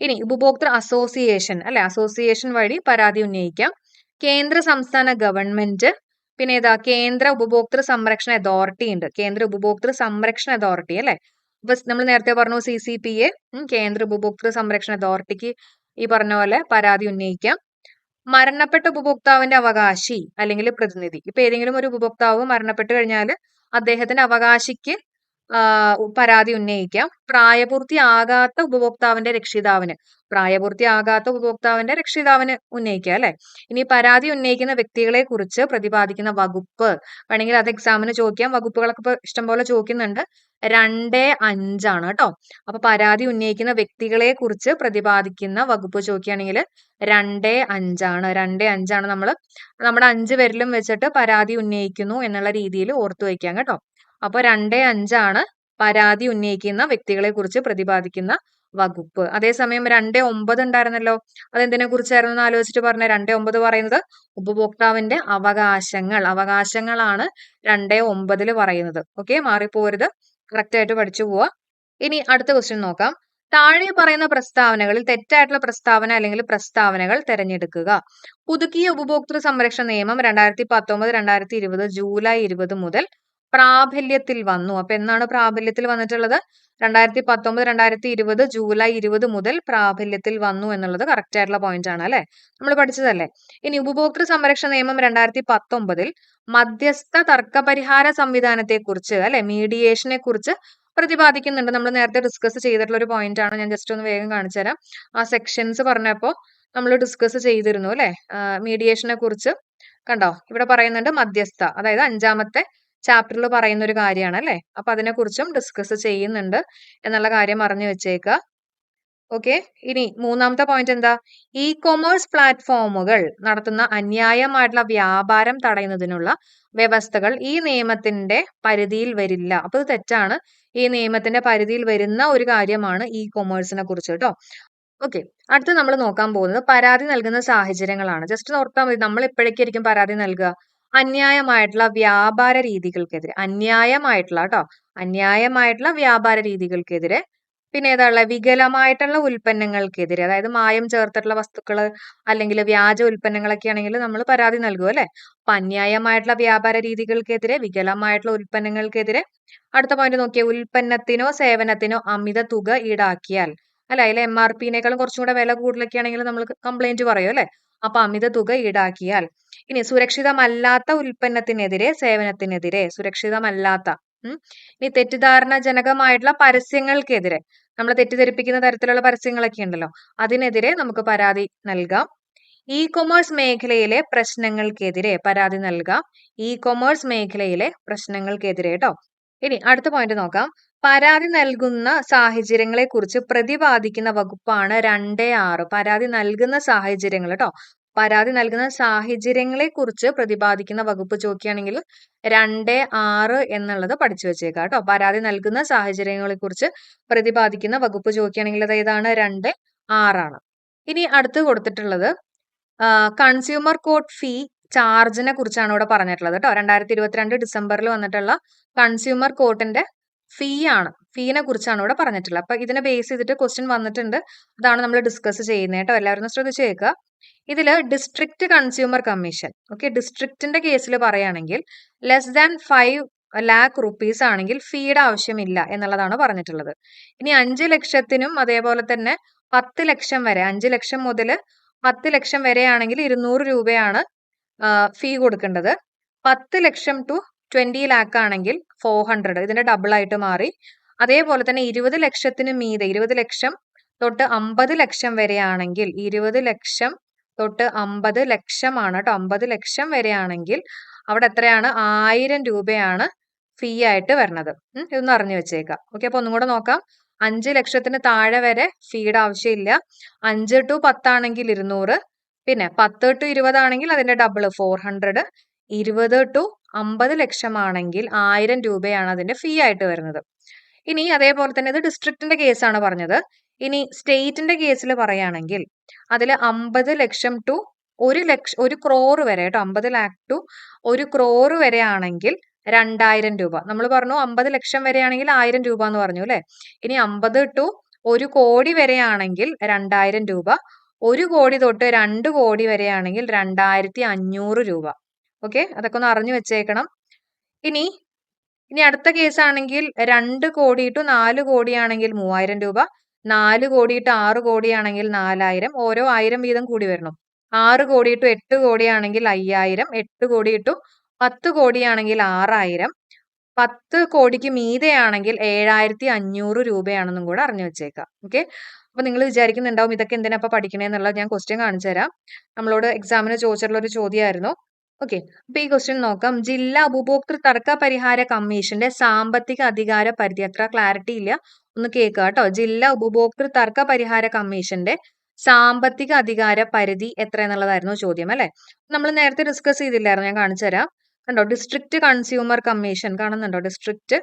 ഇനി ഉപഭോക്തൃ അസോസിയേഷൻ അല്ലെ? അസോസിയേഷൻ വഴി പരാതി ഉന്നയിക്കാം. കേന്ദ്ര സംസ്ഥാന ഗവൺമെന്റ് പിന്നെ ഏതാ കേന്ദ്ര ഉപഭോക്തൃ സംരക്ഷണ അതോറിറ്റി ഉണ്ട്. കേന്ദ്ര ഉപഭോക്തൃ സംരക്ഷണ അതോറിറ്റി അല്ലെ? അപ്പൊ നമ്മൾ നേരത്തെ പറഞ്ഞു സി സി പി എ കേന്ദ്ര ഉപഭോക്തൃ സംരക്ഷണ അതോറിറ്റിക്ക് ഈ പറഞ്ഞ പോലെ പരാതി ഉന്നയിക്കാം. മരണപ്പെട്ട ഉപഭോക്താവിന്റെ അവകാശി അല്ലെങ്കിൽ പ്രതിനിധി. ഇപ്പൊ ഏതെങ്കിലും ഒരു ഉപഭോക്താവ് മരണപ്പെട്ടു കഴിഞ്ഞാൽ അദ്ദേഹത്തിന്റെ അവകാശിക്ക് പരാതി ഉന്നയിക്കാം. പ്രായപൂർത്തിയാകാത്ത ഉപഭോക്താവിന്റെ രക്ഷിതാവിന്. പ്രായപൂർത്തിയാകാത്ത ഉപഭോക്താവിന്റെ രക്ഷിതാവിന് ഉന്നയിക്കുക അല്ലെ? ഇനി പരാതി ഉന്നയിക്കുന്ന വ്യക്തികളെ കുറിച്ച് പ്രതിപാദിക്കുന്ന വകുപ്പ്. വേണമെങ്കിൽ അത് എക്സാമിന് ചോദിക്കാം. വകുപ്പുകളൊക്കെ ഇപ്പൊ ഇഷ്ടംപോലെ ചോദിക്കുന്നുണ്ട്. രണ്ട് അഞ്ചാണ് കേട്ടോ. അപ്പൊ പരാതി ഉന്നയിക്കുന്ന വ്യക്തികളെ കുറിച്ച് പ്രതിപാദിക്കുന്ന വകുപ്പ് ചോദിക്കുകയാണെങ്കിൽ രണ്ട് അഞ്ചാണ്. രണ്ട് അഞ്ചാണ് നമ്മൾ നമ്മുടെ അഞ്ച് പേരിലും വെച്ചിട്ട് പരാതി ഉന്നയിക്കുന്നു എന്നുള്ള രീതിയിൽ ഓർത്തു വയ്ക്കാം കേട്ടോ. അപ്പൊ രണ്ട് അഞ്ചാണ് പരാതി ഉന്നയിക്കുന്ന വ്യക്തികളെ കുറിച്ച് പ്രതിപാദിക്കുന്ന വകുപ്പ്. അതേസമയം രണ്ട് ഒമ്പത് ഉണ്ടായിരുന്നല്ലോ അതെന്തിനെ കുറിച്ചായിരുന്നു എന്ന് ആലോചിച്ചിട്ട് പറഞ്ഞ? രണ്ട് ഒമ്പത് പറയുന്നത് ഉപഭോക്താവിന്റെ അവകാശങ്ങൾ അവകാശങ്ങളാണ് രണ്ട് ഒമ്പതിൽ പറയുന്നത്. ഓക്കെ മാറിപ്പോരുത്. കറക്റ്റ് ആയിട്ട് പഠിച്ചു പോവാ. ഇനി അടുത്ത ക്വസ്റ്റ്യൻ നോക്കാം. താഴെ പറയുന്ന പ്രസ്താവനകളിൽ തെറ്റായിട്ടുള്ള പ്രസ്താവന അല്ലെങ്കിൽ പ്രസ്താവനകൾ തിരഞ്ഞെടുക്കുക. പുതുക്കിയ ഉപഭോക്തൃ സംരക്ഷണ നിയമം രണ്ടായിരത്തി പത്തൊമ്പത് രണ്ടായിരത്തി ഇരുപത് ജൂലൈ ഇരുപത് മുതൽ പ്രാബല്യത്തിൽ വന്നു. അപ്പൊ എന്നാണ് പ്രാബല്യത്തിൽ വന്നിട്ടുള്ളത്? രണ്ടായിരത്തി പത്തൊമ്പത് രണ്ടായിരത്തി ഇരുപത് ജൂലൈ ഇരുപത് മുതൽ പ്രാബല്യത്തിൽ വന്നു എന്നുള്ളത് കറക്റ്റ് ആയിട്ടുള്ള പോയിന്റ് ആണ് അല്ലെ? നമ്മൾ പഠിച്ചതല്ലേ? ഇനി ഉപഭോക്തൃ സംരക്ഷണ നിയമം രണ്ടായിരത്തി പത്തൊമ്പതിൽ മധ്യസ്ഥ തർക്ക പരിഹാര സംവിധാനത്തെ കുറിച്ച് അല്ലെ മീഡിയേഷനെ കുറിച്ച് പ്രതിപാദിക്കുന്നുണ്ട്. നമ്മൾ നേരത്തെ ഡിസ്കസ് ചെയ്തിട്ടുള്ള ഒരു പോയിന്റ് ആണ്. ഞാൻ ജസ്റ്റ് ഒന്ന് വേഗം കാണിച്ചു തരാം. ആ സെക്ഷൻസ് പറഞ്ഞപ്പോ നമ്മൾ ഡിസ്കസ് ചെയ്തിരുന്നു അല്ലെ? മീഡിയേഷനെ കുറിച്ച് കണ്ടോ? ഇവിടെ പറയുന്നുണ്ട് മധ്യസ്ഥ. അതായത് അഞ്ചാമത്തെ ചാപ്റ്ററിൽ പറയുന്ന ഒരു കാര്യമാണ് അല്ലേ അപ്പൊ അതിനെക്കുറിച്ചും ഡിസ്കസ് ചെയ്യുന്നുണ്ട്. എന്നുള്ള കാര്യം അറിഞ്ഞു വെച്ചേക്കുക ഓക്കെ ഇനി മൂന്നാമത്തെ പോയിന്റ് എന്താ? ഇ കൊമേഴ്സ് പ്ലാറ്റ്ഫോമുകൾ നടത്തുന്ന അന്യായമായിട്ടുള്ള വ്യാപാരം തടയുന്നതിനുള്ള വ്യവസ്ഥകൾ ഈ നിയമത്തിന്റെ പരിധിയിൽ വരില്ല. അപ്പൊ ഇത് തെറ്റാണ്. ഈ നിയമത്തിന്റെ പരിധിയിൽ വരുന്ന ഒരു കാര്യമാണ് ഇ കൊമേഴ്സിനെ കുറിച്ച് കേട്ടോ. ഓക്കെ അടുത്ത് നമ്മൾ നോക്കാൻ പോകുന്നത് പരാതി നൽകുന്ന സാഹചര്യങ്ങളാണ്. ജസ്റ്റ് ഓർത്താൽ മതി. നമ്മൾ എപ്പോഴേക്കായിരിക്കും പരാതി നൽകുക അന്യായമായിട്ടുള്ള വ്യാപാര രീതികൾക്കെതിരെ അന്യായമായിട്ടുള്ള കേട്ടോ അന്യായമായിട്ടുള്ള വ്യാപാര രീതികൾക്കെതിരെ പിന്നെ ഏതാ വികലമായിട്ടുള്ള ഉൽപ്പന്നങ്ങൾക്കെതിരെ അതായത് മായം ചേർത്തിട്ടുള്ള വസ്തുക്കൾ അല്ലെങ്കിൽ വ്യാജ ഉൽപ്പന്നങ്ങളൊക്കെ ആണെങ്കിൽ നമ്മൾ പരാതി നൽകും അല്ലെ? അപ്പൊ അന്യായമായിട്ടുള്ള വ്യാപാര രീതികൾക്കെതിരെ വികലമായിട്ടുള്ള ഉൽപ്പന്നങ്ങൾക്കെതിരെ അടുത്ത പോയിന്റ് നോക്കിയേ ഉൽപ്പന്നത്തിനോ സേവനത്തിനോ അമിത തുക ഈടാക്കിയാൽ അല്ല? അതിൽ എം ആർ പിനേക്കാളും കുറച്ചും കൂടെ വില കൂടുതലൊക്കെ ആണെങ്കിൽ നമ്മൾ കംപ്ലൈന്റ് പറയും അല്ലെ? അപ്പൊ അമിത തുക ഈടാക്കിയാൽ. ഇനി സുരക്ഷിതമല്ലാത്ത ഉൽപ്പന്നത്തിനെതിരെ സേവനത്തിനെതിരെ സുരക്ഷിതമല്ലാത്ത ഇനി തെറ്റിദ്ധാരണജനകമായിട്ടുള്ള പരസ്യങ്ങൾക്കെതിരെ നമ്മൾ തെറ്റിദ്ധരിപ്പിക്കുന്ന തരത്തിലുള്ള പരസ്യങ്ങളൊക്കെ ഉണ്ടല്ലോ അതിനെതിരെ നമുക്ക് പരാതി നൽകാം. ഇ കൊമേഴ്സ് മേഖലയിലെ പ്രശ്നങ്ങൾക്കെതിരെ പരാതി നൽകാം. ഇ കൊമേഴ്സ് മേഖലയിലെ പ്രശ്നങ്ങൾക്കെതിരെ കേട്ടോ ഇനി അടുത്ത പോയിന്റ് നോക്കാം. പരാതി നൽകുന്ന സാഹചര്യങ്ങളെ കുറിച്ച് പ്രതിപാദിക്കുന്ന വകുപ്പാണ് രണ്ട് ആറ്. പരാതി നൽകുന്ന സാഹചര്യങ്ങൾ കേട്ടോ പരാതി നൽകുന്ന സാഹചര്യങ്ങളെ കുറിച്ച് പ്രതിപാദിക്കുന്ന വകുപ്പ് ചോദിക്കുകയാണെങ്കിൽ രണ്ട് ആറ് എന്നുള്ളത് പഠിച്ചു വെച്ചേക്കാം കേട്ടോ പരാതി നൽകുന്ന സാഹചര്യങ്ങളെ കുറിച്ച് പ്രതിപാദിക്കുന്ന വകുപ്പ് ചോദിക്കുകയാണെങ്കിൽ അത് ഏതാണ്? രണ്ട് ആറാണ്. ഇനി അടുത്ത് കൊടുത്തിട്ടുള്ളത് കൺസ്യൂമർ കോർട്ട് ഫീ ചാർജിനെ കുറിച്ചാണ് ഇവിടെ പറഞ്ഞിട്ടുള്ളത് കേട്ടോ രണ്ടായിരത്തി ഇരുപത്തിരണ്ട് ഡിസംബറിൽ വന്നിട്ടുള്ള കൺസ്യൂമർ കോർട്ടിന്റെ ഫീ ആണ് ഫീനെ കുറിച്ചാണ് ഇവിടെ പറഞ്ഞിട്ടുള്ളത്. അപ്പൊ ഇതിനെ ബേസ് ചെയ്തിട്ട് ക്വസ്റ്റ്യൻ വന്നിട്ടുണ്ട്. അതാണ് നമ്മൾ ഡിസ്കസ് ചെയ്യുന്നത് കേട്ടോ. എല്ലാവരും ശ്രദ്ധിച്ചു കേൾക്കുക. ഇതിൽ ഡിസ്ട്രിക്ട് കൺസ്യൂമർ കമ്മീഷൻ ഓക്കെ ഡിസ്ട്രിക്റ്റിന്റെ കേസിൽ പറയുകയാണെങ്കിൽ less than five lakh rupees ആണെങ്കിൽ ഫീയുടെ ആവശ്യമില്ല എന്നുള്ളതാണ് പറഞ്ഞിട്ടുള്ളത്. ഇനി അഞ്ച് ലക്ഷത്തിനും അതേപോലെ തന്നെ പത്ത് ലക്ഷം വരെ അഞ്ച് ലക്ഷം മുതൽ പത്ത് ലക്ഷം വരെയാണെങ്കിൽ ഇരുന്നൂറ് രൂപയാണ് ഫീ കൊടുക്കേണ്ടത്. പത്ത് ലക്ഷം ടു ട്വന്റി ലാക്ക് ആണെങ്കിൽ ഫോർ ഹൺഡ്രഡ് ഇതിന്റെ ഡബിൾ ആയിട്ട് മാറി. അതേപോലെ തന്നെ ഇരുപത് ലക്ഷത്തിന് മീതെ ഇരുപത് ലക്ഷം തൊട്ട് അമ്പത് ലക്ഷം വരെയാണെങ്കിൽ ഇരുപത് ലക്ഷം തൊട്ട് അമ്പത് ലക്ഷമാണ് കേട്ടോ. അമ്പത് ലക്ഷം വരെയാണെങ്കിൽ അവിടെ എത്രയാണ്? ആയിരം രൂപയാണ് ഫീ ആയിട്ട് വരുന്നത്. ഇതൊന്ന് അറിഞ്ഞു വെച്ചേക്കാം. ഓക്കെ അപ്പൊ ഒന്നും കൂടെ നോക്കാം. അഞ്ച് ലക്ഷത്തിന് താഴെ വരെ ഫീയുടെ ആവശ്യമില്ല. അഞ്ച് ടു പത്താണെങ്കിൽ ഇരുന്നൂറ്. പിന്നെ പത്ത് ടു ഇരുപതാണെങ്കിൽ അതിന്റെ ഡബിൾ ഫോർ ഹൺഡ്രഡ് ഇരുപത് ടു അമ്പത് ലക്ഷമാണെങ്കിൽ ആയിരം രൂപയാണ് അതിന്റെ ഫീ ആയിട്ട് വരുന്നത്. ഇനി അതേപോലെ തന്നെ ഇത് ഡിസ്ട്രിക്റ്റിന്റെ കേസാണ് പറഞ്ഞത്. ഇനി സ്റ്റേറ്റിന്റെ കേസിൽ പറയുകയാണെങ്കിൽ അതിൽ അമ്പത് ലക്ഷം ടു ഒരു ലക്ഷ ഒരു ക്രോറ് വരെ കേട്ടോ അമ്പത് ലാക്ക് ടു ഒരു ക്രോറ് വരെ ആണെങ്കിൽ രണ്ടായിരം രൂപ. നമ്മൾ പറഞ്ഞു അമ്പത് ലക്ഷം വരെയാണെങ്കിൽ ആയിരം രൂപ എന്ന് പറഞ്ഞു അല്ലെ? ഇനി അമ്പത് ടു ഒരു കോടി വരെയാണെങ്കിൽ രണ്ടായിരം രൂപ. ഒരു കോടി തൊട്ട് രണ്ട് കോടി വരെയാണെങ്കിൽ രണ്ടായിരത്തി അഞ്ഞൂറ് രൂപ. ഓക്കെ അതൊക്കെ ഒന്ന് അറിഞ്ഞു വെച്ചേക്കണം. ഇനി ഇനി അടുത്ത കേസ് ആണെങ്കിൽ രണ്ട് കോടി ടു നാല് കോടിയാണെങ്കിൽ മൂവായിരം രൂപ നാല് കോടി ടു ആറ് കോടിയാണെങ്കിൽ നാലായിരം ഓരോ ആയിരം വീതം കൂടി വരണം. ആറ് കോടി ടു എട്ട് കോടിയാണെങ്കിൽ അയ്യായിരം എട്ട് കോടി ടു പത്ത് കോടിയാണെങ്കിൽ ആറായിരം പത്ത് കോടിക്ക് മീതെയാണെങ്കിൽ ഏഴായിരത്തി അഞ്ഞൂറ് രൂപയാണെന്നും കൂടെ അറിഞ്ഞു വെച്ചേക്കാം. ഓക്കെ അപ്പൊ നിങ്ങൾ വിചാരിക്കുന്നുണ്ടാവും ഇതൊക്കെ എന്തിനാ അപ്പൊ പഠിക്കണേന്നുള്ളത് ഞാൻ ക്വസ്റ്റ്യൻ കാണിച്ചു തരാം നമ്മളോട് എക്സാമിന് ചോദിച്ചിട്ടുള്ള ഒരു ചോദ്യമായിരുന്നു. ഓക്കെ അപ്പൊ ഈ ക്വസ്റ്റ്യൻ നോക്കാം. ജില്ലാ ഉപഭോക്തൃ തർക്ക പരിഹാര കമ്മീഷന്റെ സാമ്പത്തിക അധികാര പരിധി അത്ര ക്ലാരിറ്റി ഇല്ല. ഒന്ന് കേൾക്കുക കേട്ടോ. ജില്ലാ ഉപഭോക്തൃ തർക്ക പരിഹാര കമ്മീഷന്റെ സാമ്പത്തിക അധികാര പരിധി എത്ര എന്നുള്ളതായിരുന്നു ചോദ്യം അല്ലെ? നമ്മൾ നേരത്തെ ഡിസ്കസ് ചെയ്തില്ലായിരുന്നു. ഞാൻ കാണിച്ചു തരാം. കണ്ടോ? ഡിസ്ട്രിക്ട് കൺസ്യൂമർ കമ്മീഷൻ കാണുന്നുണ്ടോ? ഡിസ്ട്രിക്ട്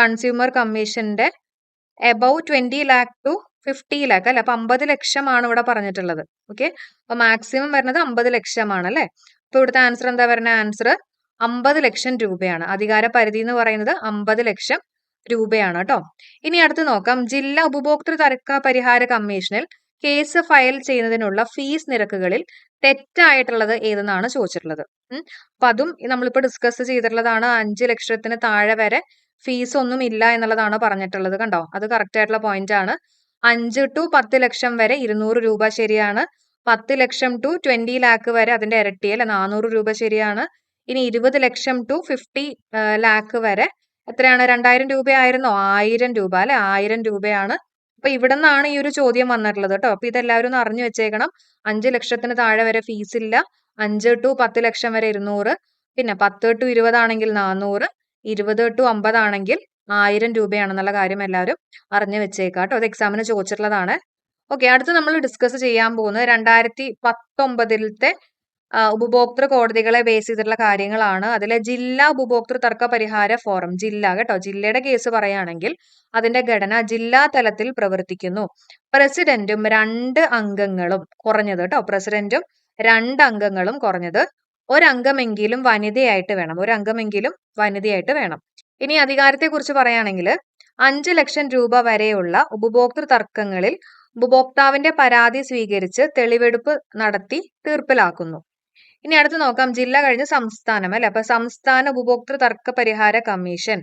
കൺസ്യൂമർ കമ്മീഷന്റെ above twenty lakh to fifty lakh അല്ലെ? അപ്പൊ അമ്പത് ലക്ഷമാണ് ഇവിടെ പറഞ്ഞിട്ടുള്ളത്. ഓക്കെ അപ്പൊ മാക്സിമം വരുന്നത് അമ്പത് ലക്ഷമാണ് അല്ലെ? അപ്പൊ ഇവിടുത്തെ ആൻസർ എന്താ പറയുന്നത് ആൻസർ അമ്പത് ലക്ഷം രൂപയാണ്. അധികാര പരിധി എന്ന് പറയുന്നത് അമ്പത് ലക്ഷം രൂപയാണ് കേട്ടോ ഇനി അടുത്ത് നോക്കാം. ജില്ലാ ഉപഭോക്തൃ തർക്ക പരിഹാര കമ്മീഷനിൽ കേസ് ഫയൽ ചെയ്യുന്നതിനുള്ള ഫീസ് നിരക്കുകളിൽ തെറ്റായിട്ടുള്ളത് ഏതെന്നാണ് ചോദിച്ചിട്ടുള്ളത്? അപ്പൊ അതും നമ്മളിപ്പോ ഡിസ്കസ് ചെയ്തിട്ടുള്ളതാണ് അഞ്ച് ലക്ഷത്തിന് താഴെ വരെ ഫീസ് ഒന്നും ഇല്ല എന്നുള്ളതാണ് പറഞ്ഞിട്ടുള്ളത് കണ്ടോ? അത് കറക്റ്റ് ആയിട്ടുള്ള പോയിന്റ് ആണ്. അഞ്ച് ടു പത്ത് ലക്ഷം വരെ ഇരുന്നൂറ് രൂപ ശരിയാണ് പത്ത് ലക്ഷം ടു ട്വന്റി ലാക്ക് വരെ അതിന്റെ ഇരട്ടി അല്ലെ നാനൂറ് രൂപ ശരിയാണ്. ഇനി ഇരുപത് ലക്ഷം ടു ഫിഫ്റ്റി ലാക്ക് വരെ. എത്രയാണ്? രണ്ടായിരം രൂപയായിരുന്നോ? ആയിരം രൂപ അല്ലെ? ആയിരം രൂപയാണ്. അപ്പൊ ഇവിടെ നിന്നാണ് ഈ ഒരു ചോദ്യം വന്നിട്ടുള്ളത് കേട്ടോ. അപ്പൊ ഇതെല്ലാവരും ഒന്ന് അറിഞ്ഞു വെച്ചേക്കണം. അഞ്ച് ലക്ഷത്തിന് താഴെ വരെ ഫീസ് ഇല്ല. അഞ്ച് ടു പത്ത് ലക്ഷം വരെ ഇരുന്നൂറ്. പിന്നെ പത്ത് ടു ഇരുപതാണെങ്കിൽ നാനൂറ്. ഇരുപത് ടു അമ്പതാണെങ്കിൽ ആയിരം രൂപയാണെന്നുള്ള കാര്യം എല്ലാവരും അറിഞ്ഞു വെച്ചേക്കാം കേട്ടോ. അത് എക്സാമിന് ചോദിച്ചിട്ടുള്ളതാണ്. ഓക്കെ അടുത്ത് നമ്മൾ ഡിസ്കസ് ചെയ്യാൻ പോകുന്നത് രണ്ടായിരത്തി പത്തൊമ്പതിലത്തെ ഉപഭോക്തൃ കോടതികളെ ബേസ് ചെയ്തിട്ടുള്ള കാര്യങ്ങളാണ്. അതിലെ ജില്ലാ ഉപഭോക്തൃ തർക്ക പരിഹാര ഫോറം ജില്ല കേട്ടോ ജില്ലയുടെ കേസ് പറയുകയാണെങ്കിൽ അതിന്റെ ഘടന ജില്ലാ തലത്തിൽ പ്രവർത്തിക്കുന്നു. പ്രസിഡന്റും രണ്ട് അംഗങ്ങളും കുറഞ്ഞത് കേട്ടോ പ്രസിഡന്റും രണ്ട് അംഗങ്ങളും കുറഞ്ഞത് ഒരംഗമെങ്കിലും വനിതയായിട്ട് വേണം ഒരംഗമെങ്കിലും വനിതയായിട്ട് വേണം. ഇനി അധികാരത്തെക്കുറിച്ച് പറയുകയാണെങ്കിൽ അഞ്ച് ലക്ഷം രൂപ വരെയുള്ള ഉപഭോക്തൃ തർക്കങ്ങളിൽ ഉപഭോക്താവിന്റെ പരാതി സ്വീകരിച്ച് തെളിവെടുപ്പ് നടത്തി തീർപ്പിലാക്കുന്നു. ഇനി അടുത്ത് നോക്കാം. ജില്ല കഴിഞ്ഞ് സംസ്ഥാനം അല്ലെ? അപ്പൊ സംസ്ഥാന ഉപഭോക്തൃ തർക്ക പരിഹാര കമ്മീഷൻ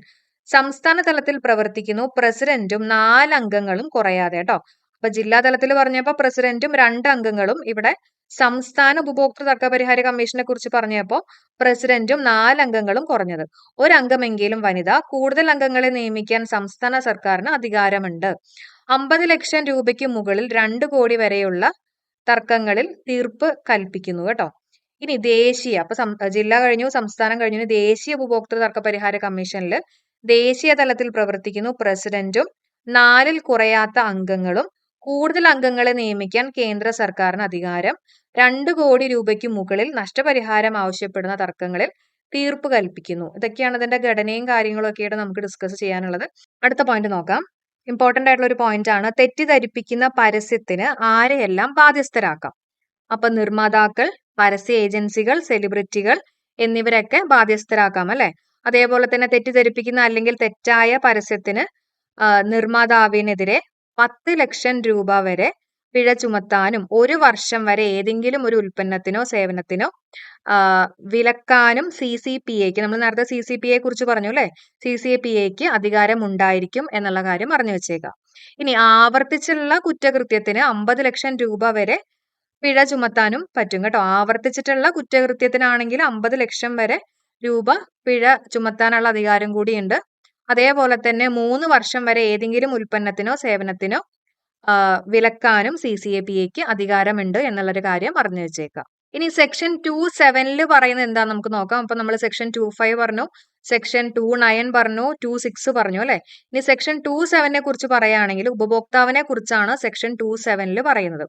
സംസ്ഥാന തലത്തിൽ പ്രവർത്തിക്കുന്നു. പ്രസിഡന്റും നാലംഗങ്ങളും കുറയാതെ കേട്ടോ. അപ്പൊ ജില്ലാ തലത്തിൽ പറഞ്ഞപ്പോ പ്രസിഡന്റും രണ്ട് അംഗങ്ങളും ഇവിടെ സംസ്ഥാന ഉപഭോക്തൃ തർക്ക പരിഹാര കമ്മീഷനെ കുറിച്ച് പറഞ്ഞപ്പോ പ്രസിഡന്റും നാലംഗങ്ങളും കുറഞ്ഞത്. ഒരംഗമെങ്കിലും വനിത കൂടുതൽ അംഗങ്ങളെ നിയമിക്കാൻ സംസ്ഥാന സർക്കാരിന് അധികാരമുണ്ട്. അമ്പത് ലക്ഷം രൂപയ്ക്ക് മുകളിൽ രണ്ട് കോടി വരെയുള്ള തർക്കങ്ങളിൽ തീർപ്പ് കൽപ്പിക്കുന്നു കേട്ടോ. ഇനി ദേശീയ അപ്പൊ ജില്ല കഴിഞ്ഞു സംസ്ഥാനം കഴിഞ്ഞു ദേശീയ ഉപഭോക്തൃ തർക്ക പരിഹാര കമ്മീഷനിൽ ദേശീയ തലത്തിൽ പ്രവർത്തിക്കുന്നു പ്രസിഡന്റും നാലിൽ കുറയാത്ത അംഗങ്ങളും. കൂടുതൽ അംഗങ്ങളെ നിയമിക്കാൻ കേന്ദ്ര സർക്കാരിന് അധികാരം. രണ്ട് കോടി രൂപയ്ക്ക് മുകളിൽ നഷ്ടപരിഹാരം ആവശ്യപ്പെടുന്ന തർക്കങ്ങളിൽ തീർപ്പ് കൽപ്പിക്കുന്നു. ഇതൊക്കെയാണ് ഇതിന്റെ ഘടനയും കാര്യങ്ങളും ഒക്കെയായിട്ട് നമുക്ക് ഡിസ്കസ് ചെയ്യാനുള്ളത്. അടുത്ത പോയിന്റ് നോക്കാം. ഇമ്പോർട്ടന്റ് ആയിട്ടുള്ള ഒരു പോയിന്റ് ആണ്. തെറ്റിദ്ധരിപ്പിക്കുന്ന പരസ്യത്തിന് ആരെയെല്ലാം ബാധ്യസ്ഥരാക്കാം? അപ്പൊ നിർമ്മാതാക്കൾ പരസ്യ ഏജൻസികൾ സെലിബ്രിറ്റികൾ എന്നിവരൊക്കെ ബാധ്യസ്ഥരാക്കാം അല്ലെ? അതേപോലെ തന്നെ തെറ്റിദ്ധരിപ്പിക്കുന്ന അല്ലെങ്കിൽ തെറ്റായ പരസ്യത്തിന് നിർമ്മാതാവിനെതിരെ പത്ത് ലക്ഷം രൂപ വരെ പിഴ ചുമത്താനും ഒരു വർഷം വരെ ഏതെങ്കിലും ഒരു ഉൽപ്പന്നത്തിനോ സേവനത്തിനോ വിലക്കാനും സി സി പി എക്ക് നമ്മൾ നേരത്തെ സി സി പി എ കുറിച്ച് പറഞ്ഞു അല്ലേ സി സി പി എക്ക് അധികാരം ഉണ്ടായിരിക്കും എന്നുള്ള കാര്യം അറിഞ്ഞു വെച്ചേക്കാം. ഇനി ആവർത്തിച്ചുള്ള കുറ്റകൃത്യത്തിന് അമ്പത് ലക്ഷം രൂപ വരെ പിഴ ചുമത്താനും പറ്റും കേട്ടോ. ആവർത്തിച്ചിട്ടുള്ള കുറ്റകൃത്യത്തിനാണെങ്കിൽ അമ്പത് ലക്ഷം വരെ രൂപ പിഴ ചുമത്താനുള്ള അധികാരം കൂടിയുണ്ട്. അതേപോലെ തന്നെ മൂന്ന് വർഷം വരെ ഏതെങ്കിലും ഉൽപ്പന്നത്തിനോ സേവനത്തിനോ വിലക്കാനും സി സി എ പി എക്ക് അധികാരമുണ്ട് എന്നുള്ളൊരു കാര്യം പറഞ്ഞു വെച്ചേക്കാം. ഇനി സെക്ഷൻ ടു സെവനിൽ പറയുന്നത് എന്താ നമുക്ക് നോക്കാം. അപ്പൊ നമ്മൾ സെക്ഷൻ ടു ഫൈവ് പറഞ്ഞു സെക്ഷൻ ടു നയൻ പറഞ്ഞു ടു സിക്സ് പറഞ്ഞു അല്ലെ? ഇനി സെക്ഷൻ ടു സെവനെ കുറിച്ച് പറയുകയാണെങ്കിൽ ഉപഭോക്താവിനെ കുറിച്ചാണ് സെക്ഷൻ ടു സെവനിൽ പറയുന്നത്.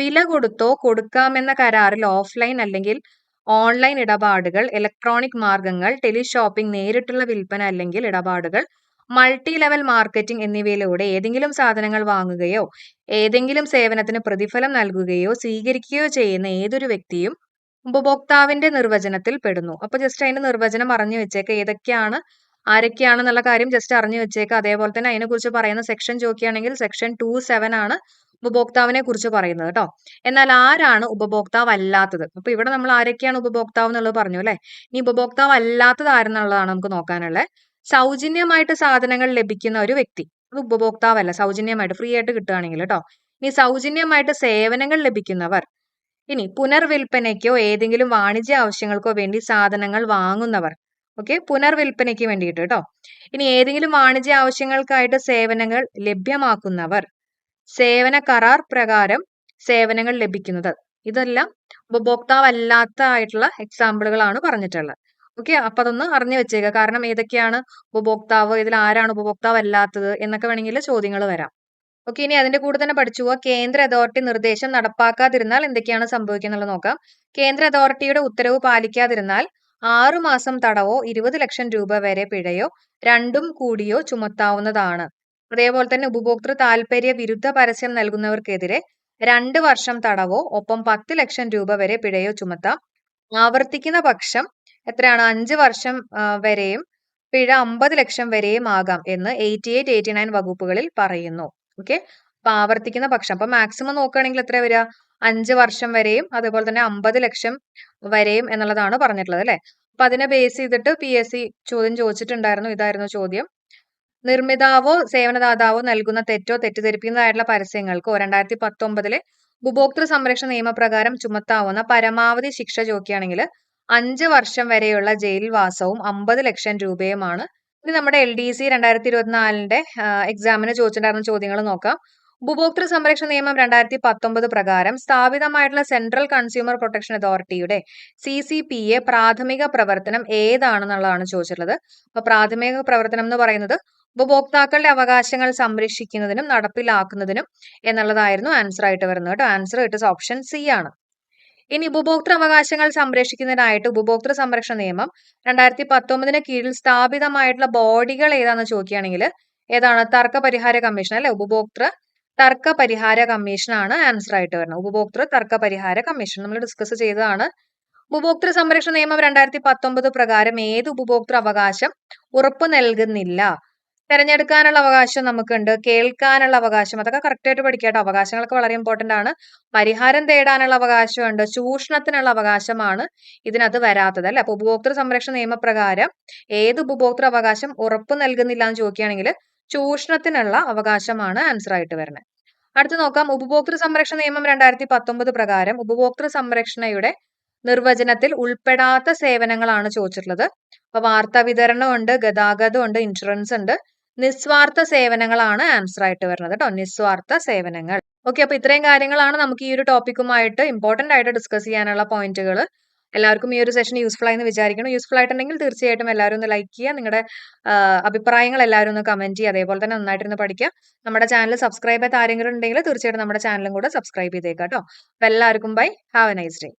വില കൊടുത്തോ കൊടുക്കാമെന്ന കരാറിൽ ഓഫ്ലൈൻ അല്ലെങ്കിൽ ഓൺലൈൻ ഇടപാടുകൾ ഇലക്ട്രോണിക് മാർഗങ്ങൾ ടെലിഷോപ്പിംഗ് നേരിട്ടുള്ള വിൽപ്പന അല്ലെങ്കിൽ ഇടപാടുകൾ മൾട്ടി ലെവൽ മാർക്കറ്റിംഗ് എന്നിവയിലൂടെ ഏതെങ്കിലും സാധനങ്ങൾ വാങ്ങുകയോ ഏതെങ്കിലും സേവനത്തിന് പ്രതിഫലം നൽകുകയോ സ്വീകരിക്കുകയോ ചെയ്യുന്ന ഏതൊരു വ്യക്തിയും ഉപഭോക്താവിന്റെ നിർവചനത്തിൽ പെടുന്നു. അപ്പൊ ജസ്റ്റ് അതിന്റെ നിർവചനം അറിഞ്ഞു വെച്ചേക്ക ഏതൊക്കെയാണ് ആരൊക്കെയാണെന്നുള്ള കാര്യം ജസ്റ്റ് അറിഞ്ഞു വെച്ചേക്ക. അതേപോലെ തന്നെ അതിനെക്കുറിച്ച് പറയുന്ന സെക്ഷൻ ചോദിക്കുകയാണെങ്കിൽ സെക്ഷൻ ടു സെവൻ ആണ് ഉപഭോക്താവിനെ കുറിച്ച് പറയുന്നത് കേട്ടോ. എന്നാൽ ആരാണ് ഉപഭോക്താവ് അല്ലാത്തത്? അപ്പൊ ഇവിടെ നമ്മൾ ആരൊക്കെയാണ് ഉപഭോക്താവ് എന്നുള്ളത് പറഞ്ഞു അല്ലെ? ഇനി ഉപഭോക്താവ് അല്ലാത്തത് ആരെന്നുള്ളതാണ് നമുക്ക് നോക്കാനുള്ളത് സൗജന്യമായിട്ട് സാധനങ്ങൾ ലഭിക്കുന്ന ഒരു വ്യക്തി അത് ഉപഭോക്താവല്ല സൗജന്യമായിട്ട് ഫ്രീ ആയിട്ട് കിട്ടുകയാണെങ്കിൽ കേട്ടോ ഇനി സൗജന്യമായിട്ട് സേവനങ്ങൾ ലഭിക്കുന്നവർ ഇനി പുനർവിൽപ്പനയ്ക്കോ ഏതെങ്കിലും വാണിജ്യ ആവശ്യങ്ങൾക്കോ വേണ്ടി സാധനങ്ങൾ വാങ്ങുന്നവർ ഓക്കെ പുനർവിൽപ്പനയ്ക്ക് വേണ്ടിയിട്ട് കേട്ടോ ഇനി ഏതെങ്കിലും വാണിജ്യ ആവശ്യങ്ങൾക്കായിട്ട് സേവനങ്ങൾ ലഭ്യമാക്കുന്നവർ സേവന കരാർ പ്രകാരം സേവനങ്ങൾ ലഭിക്കുന്നത്. ഇതെല്ലാം ഉപഭോക്താവല്ലാത്ത ആയിട്ടുള്ള എക്സാമ്പിളുകളാണ് പറഞ്ഞിട്ടുള്ളത്. ഓക്കെ അപ്പൊ അതൊന്ന് അറിഞ്ഞു വെച്ചേക്കുക കാരണം ഏതൊക്കെയാണ് ഉപഭോക്താവ് ഇതിൽ ആരാണ് ഉപഭോക്താവ് അല്ലാത്തത് എന്നൊക്കെ വേണമെങ്കിൽ ചോദ്യങ്ങൾ വരാം. ഓക്കെ ഇനി അതിന്റെ കൂടെ തന്നെ പഠിച്ചു പോവാ. കേന്ദ്ര അതോറിറ്റി നിർദ്ദേശം നടപ്പാക്കാതിരുന്നാൽ എന്തൊക്കെയാണ് സംഭവിക്കുക എന്നുള്ളത് നോക്കാം. കേന്ദ്ര അതോറിറ്റിയുടെ ഉത്തരവ് പാലിക്കാതിരുന്നാൽ ആറുമാസം തടവോ ഇരുപത് ലക്ഷം രൂപ വരെ പിഴയോ രണ്ടും കൂടിയോ ചുമത്താവുന്നതാണ്. അതേപോലെ തന്നെ ഉപഭോക്തൃ താൽപര്യ വിരുദ്ധ പരസ്യം നൽകുന്നവർക്കെതിരെ രണ്ട് വർഷം തടവോ ഒപ്പം പത്ത് ലക്ഷം രൂപ വരെ പിഴയോ ചുമത്താം. ആവർത്തിക്കുന്ന പക്ഷം എത്രയാണ്? അഞ്ച് വർഷം വരെയും പിഴ അമ്പത് ലക്ഷം വരെയും ആകാം എന്ന് എയ്റ്റി എയ്റ്റ് എയ്റ്റി നയൻ വകുപ്പുകളിൽ പറയുന്നു. ഓക്കെ അപ്പൊ ആവർത്തിക്കുന്ന പക്ഷം. അപ്പൊ മാക്സിമം നോക്കുകയാണെങ്കിൽ എത്ര വരിക? അഞ്ച് വർഷം വരെയും അതുപോലെ തന്നെ അമ്പത് ലക്ഷം വരെയും എന്നുള്ളതാണ് പറഞ്ഞിട്ടുള്ളത് അല്ലെ? അപ്പൊ അതിനെ ബേസ് ചെയ്തിട്ട് പി എസ് സി ചോദ്യം ചോദിച്ചിട്ടുണ്ടായിരുന്നു. ഇതായിരുന്നു ചോദ്യം. നിർമ്മിതാവോ സേവനദാതാവോ നൽകുന്ന തെറ്റോ തെറ്റിദ്ധരിപ്പിക്കുന്നതായിട്ടുള്ള പരസ്യങ്ങൾക്കോ രണ്ടായിരത്തി പത്തൊമ്പതിലെ ഉപഭോക്തൃ സംരക്ഷണ നിയമപ്രകാരം ചുമത്താവുന്ന പരമാവധി ശിക്ഷ ചോദിക്കുകയാണെങ്കിൽ അഞ്ച് വർഷം വരെയുള്ള ജയിൽവാസവും അമ്പത് ലക്ഷം രൂപയുമാണ്. ഇനി നമ്മുടെ എൽ ഡി സി രണ്ടായിരത്തി ഇരുപത്തിനാലിന്റെ എക്സാമിന് ചോദിച്ചിട്ടുണ്ടായിരുന്ന ചോദ്യങ്ങൾ നോക്കാം. ഉപഭോക്തൃ സംരക്ഷണ നിയമം രണ്ടായിരത്തി പത്തൊമ്പത് പ്രകാരം സ്ഥാപിതമായിട്ടുള്ള സെൻട്രൽ കൺസ്യൂമർ പ്രൊട്ടക്ഷൻ അതോറിറ്റിയുടെ സി സി പി എ പ്രാഥമിക പ്രവർത്തനം ഏതാണെന്നുള്ളതാണ് ചോദിച്ചിട്ടുള്ളത്. അപ്പൊ പ്രാഥമിക പ്രവർത്തനം എന്ന് പറയുന്നത് ഉപഭോക്താക്കളുടെ അവകാശങ്ങൾ സംരക്ഷിക്കുന്നതിനും നടപ്പിലാക്കുന്നതിനും എന്നുള്ളതായിരുന്നു ആൻസർ ആയിട്ട് വരുന്നത് കേട്ടോ. ആൻസർ ഇട്ട് ഓപ്ഷൻ സി ആണ്. ഇനി ഉപഭോക്തൃ അവകാശങ്ങൾ സംരക്ഷിക്കുന്നതിനായിട്ട് ഉപഭോക്തൃ സംരക്ഷണ നിയമം രണ്ടായിരത്തി പത്തൊമ്പതിന് കീഴിൽ സ്ഥാപിതമായിട്ടുള്ള ബോഡികൾ ഏതാണെന്ന് ചോദിക്കുകയാണെങ്കിൽ ഏതാണ്? തർക്ക പരിഹാര കമ്മീഷൻ അല്ലെ? ഉപഭോക്തൃ തർക്ക പരിഹാര കമ്മീഷനാണ് ആൻസർ ആയിട്ട് വരുന്നത്. ഉപഭോക്തൃ തർക്ക പരിഹാര കമ്മീഷൻ നമ്മൾ ഡിസ്കസ് ചെയ്തതാണ്. ഉപഭോക്തൃ സംരക്ഷണ നിയമം രണ്ടായിരത്തി പത്തൊമ്പത് പ്രകാരം ഏത് ഉപഭോക്തൃ അവകാശം ഉറപ്പു നൽകുന്നില്ല? തെരഞ്ഞെടുക്കാനുള്ള അവകാശം നമുക്കുണ്ട്. കേൾക്കാനുള്ള അവകാശം. അതൊക്കെ കറക്റ്റായിട്ട് പഠിക്കാട്ടോ. അവകാശങ്ങളൊക്കെ വളരെ ഇമ്പോർട്ടന്റ് ആണ്. പരിഹാരം തേടാനുള്ള അവകാശമുണ്ട്. ചൂഷണത്തിനുള്ള അവകാശമാണ് ഇതിനകത്ത് വരാത്തത് അല്ലെ? അപ്പൊ ഉപഭോക്തൃ സംരക്ഷണ നിയമപ്രകാരം ഏത് ഉപഭോക്തൃ അവകാശം ഉറപ്പ് നൽകുന്നില്ല എന്ന് ചോദിക്കുകയാണെങ്കിൽ ചൂഷണത്തിനുള്ള അവകാശമാണ് ആൻസർ ആയിട്ട് വരുന്നത്. അടുത്ത് നോക്കാം. ഉപഭോക്തൃ സംരക്ഷണ നിയമം രണ്ടായിരത്തി പത്തൊമ്പത് പ്രകാരം ഉപഭോക്തൃ സംരക്ഷണയുടെ നിർവചനത്തിൽ ഉൾപ്പെടാത്ത സേവനങ്ങളാണ് ചോദിച്ചിട്ടുള്ളത്. അപ്പൊ വാർത്താ വിതരണമുണ്ട് ഗതാഗതം ഉണ്ട് ഇൻഷുറൻസ് ഉണ്ട്. നിസ്വാർത്ഥ സേവനങ്ങളാണ് ആൻസർ ആയിട്ട് വരുന്നത് കേട്ടോ നിസ്വാർത്ഥ സേവനങ്ങൾ. ഓക്കെ അപ്പൊ ഇത്രയും കാര്യങ്ങളാണ് നമുക്ക് ഈ ഒരു ടോപ്പിക്കുമായിട്ട് ഇമ്പോർട്ടന്റ് ആയിട്ട് ഡിസ്കസ് ചെയ്യാനുള്ള പോയിന്റുകൾ എല്ലാവർക്കും ഈ ഒരു സെഷൻ യൂസ്ഫുൾ ആയെന്ന് വിചാരിക്കണം യൂസ്ഫുൾ ആയിട്ടുണ്ടെങ്കിൽ തീർച്ചയായിട്ടും എല്ലാവരും ഒന്ന് ലൈക്ക് ചെയ്യുക. നിങ്ങളുടെ അഭിപ്രായങ്ങൾ എല്ലാവരും ഒന്ന് കമന്റ് ചെയ്യുക. അതേപോലെ തന്നെ നന്നായിട്ടിരുന്ന് പഠിക്കുക. നമ്മുടെ ചാനൽ സബ്സ്ക്രൈബ് ചെയ്ത് ആരെങ്കിലും ഉണ്ടെങ്കിൽ തീർച്ചയായിട്ടും നമ്മുടെ ചാനലും കൂടെ സബ്സ്ക്രൈബ് ചെയ്തേക്കാം കേട്ടോ അപ്പൊ എല്ലാവർക്കും bye have a nice day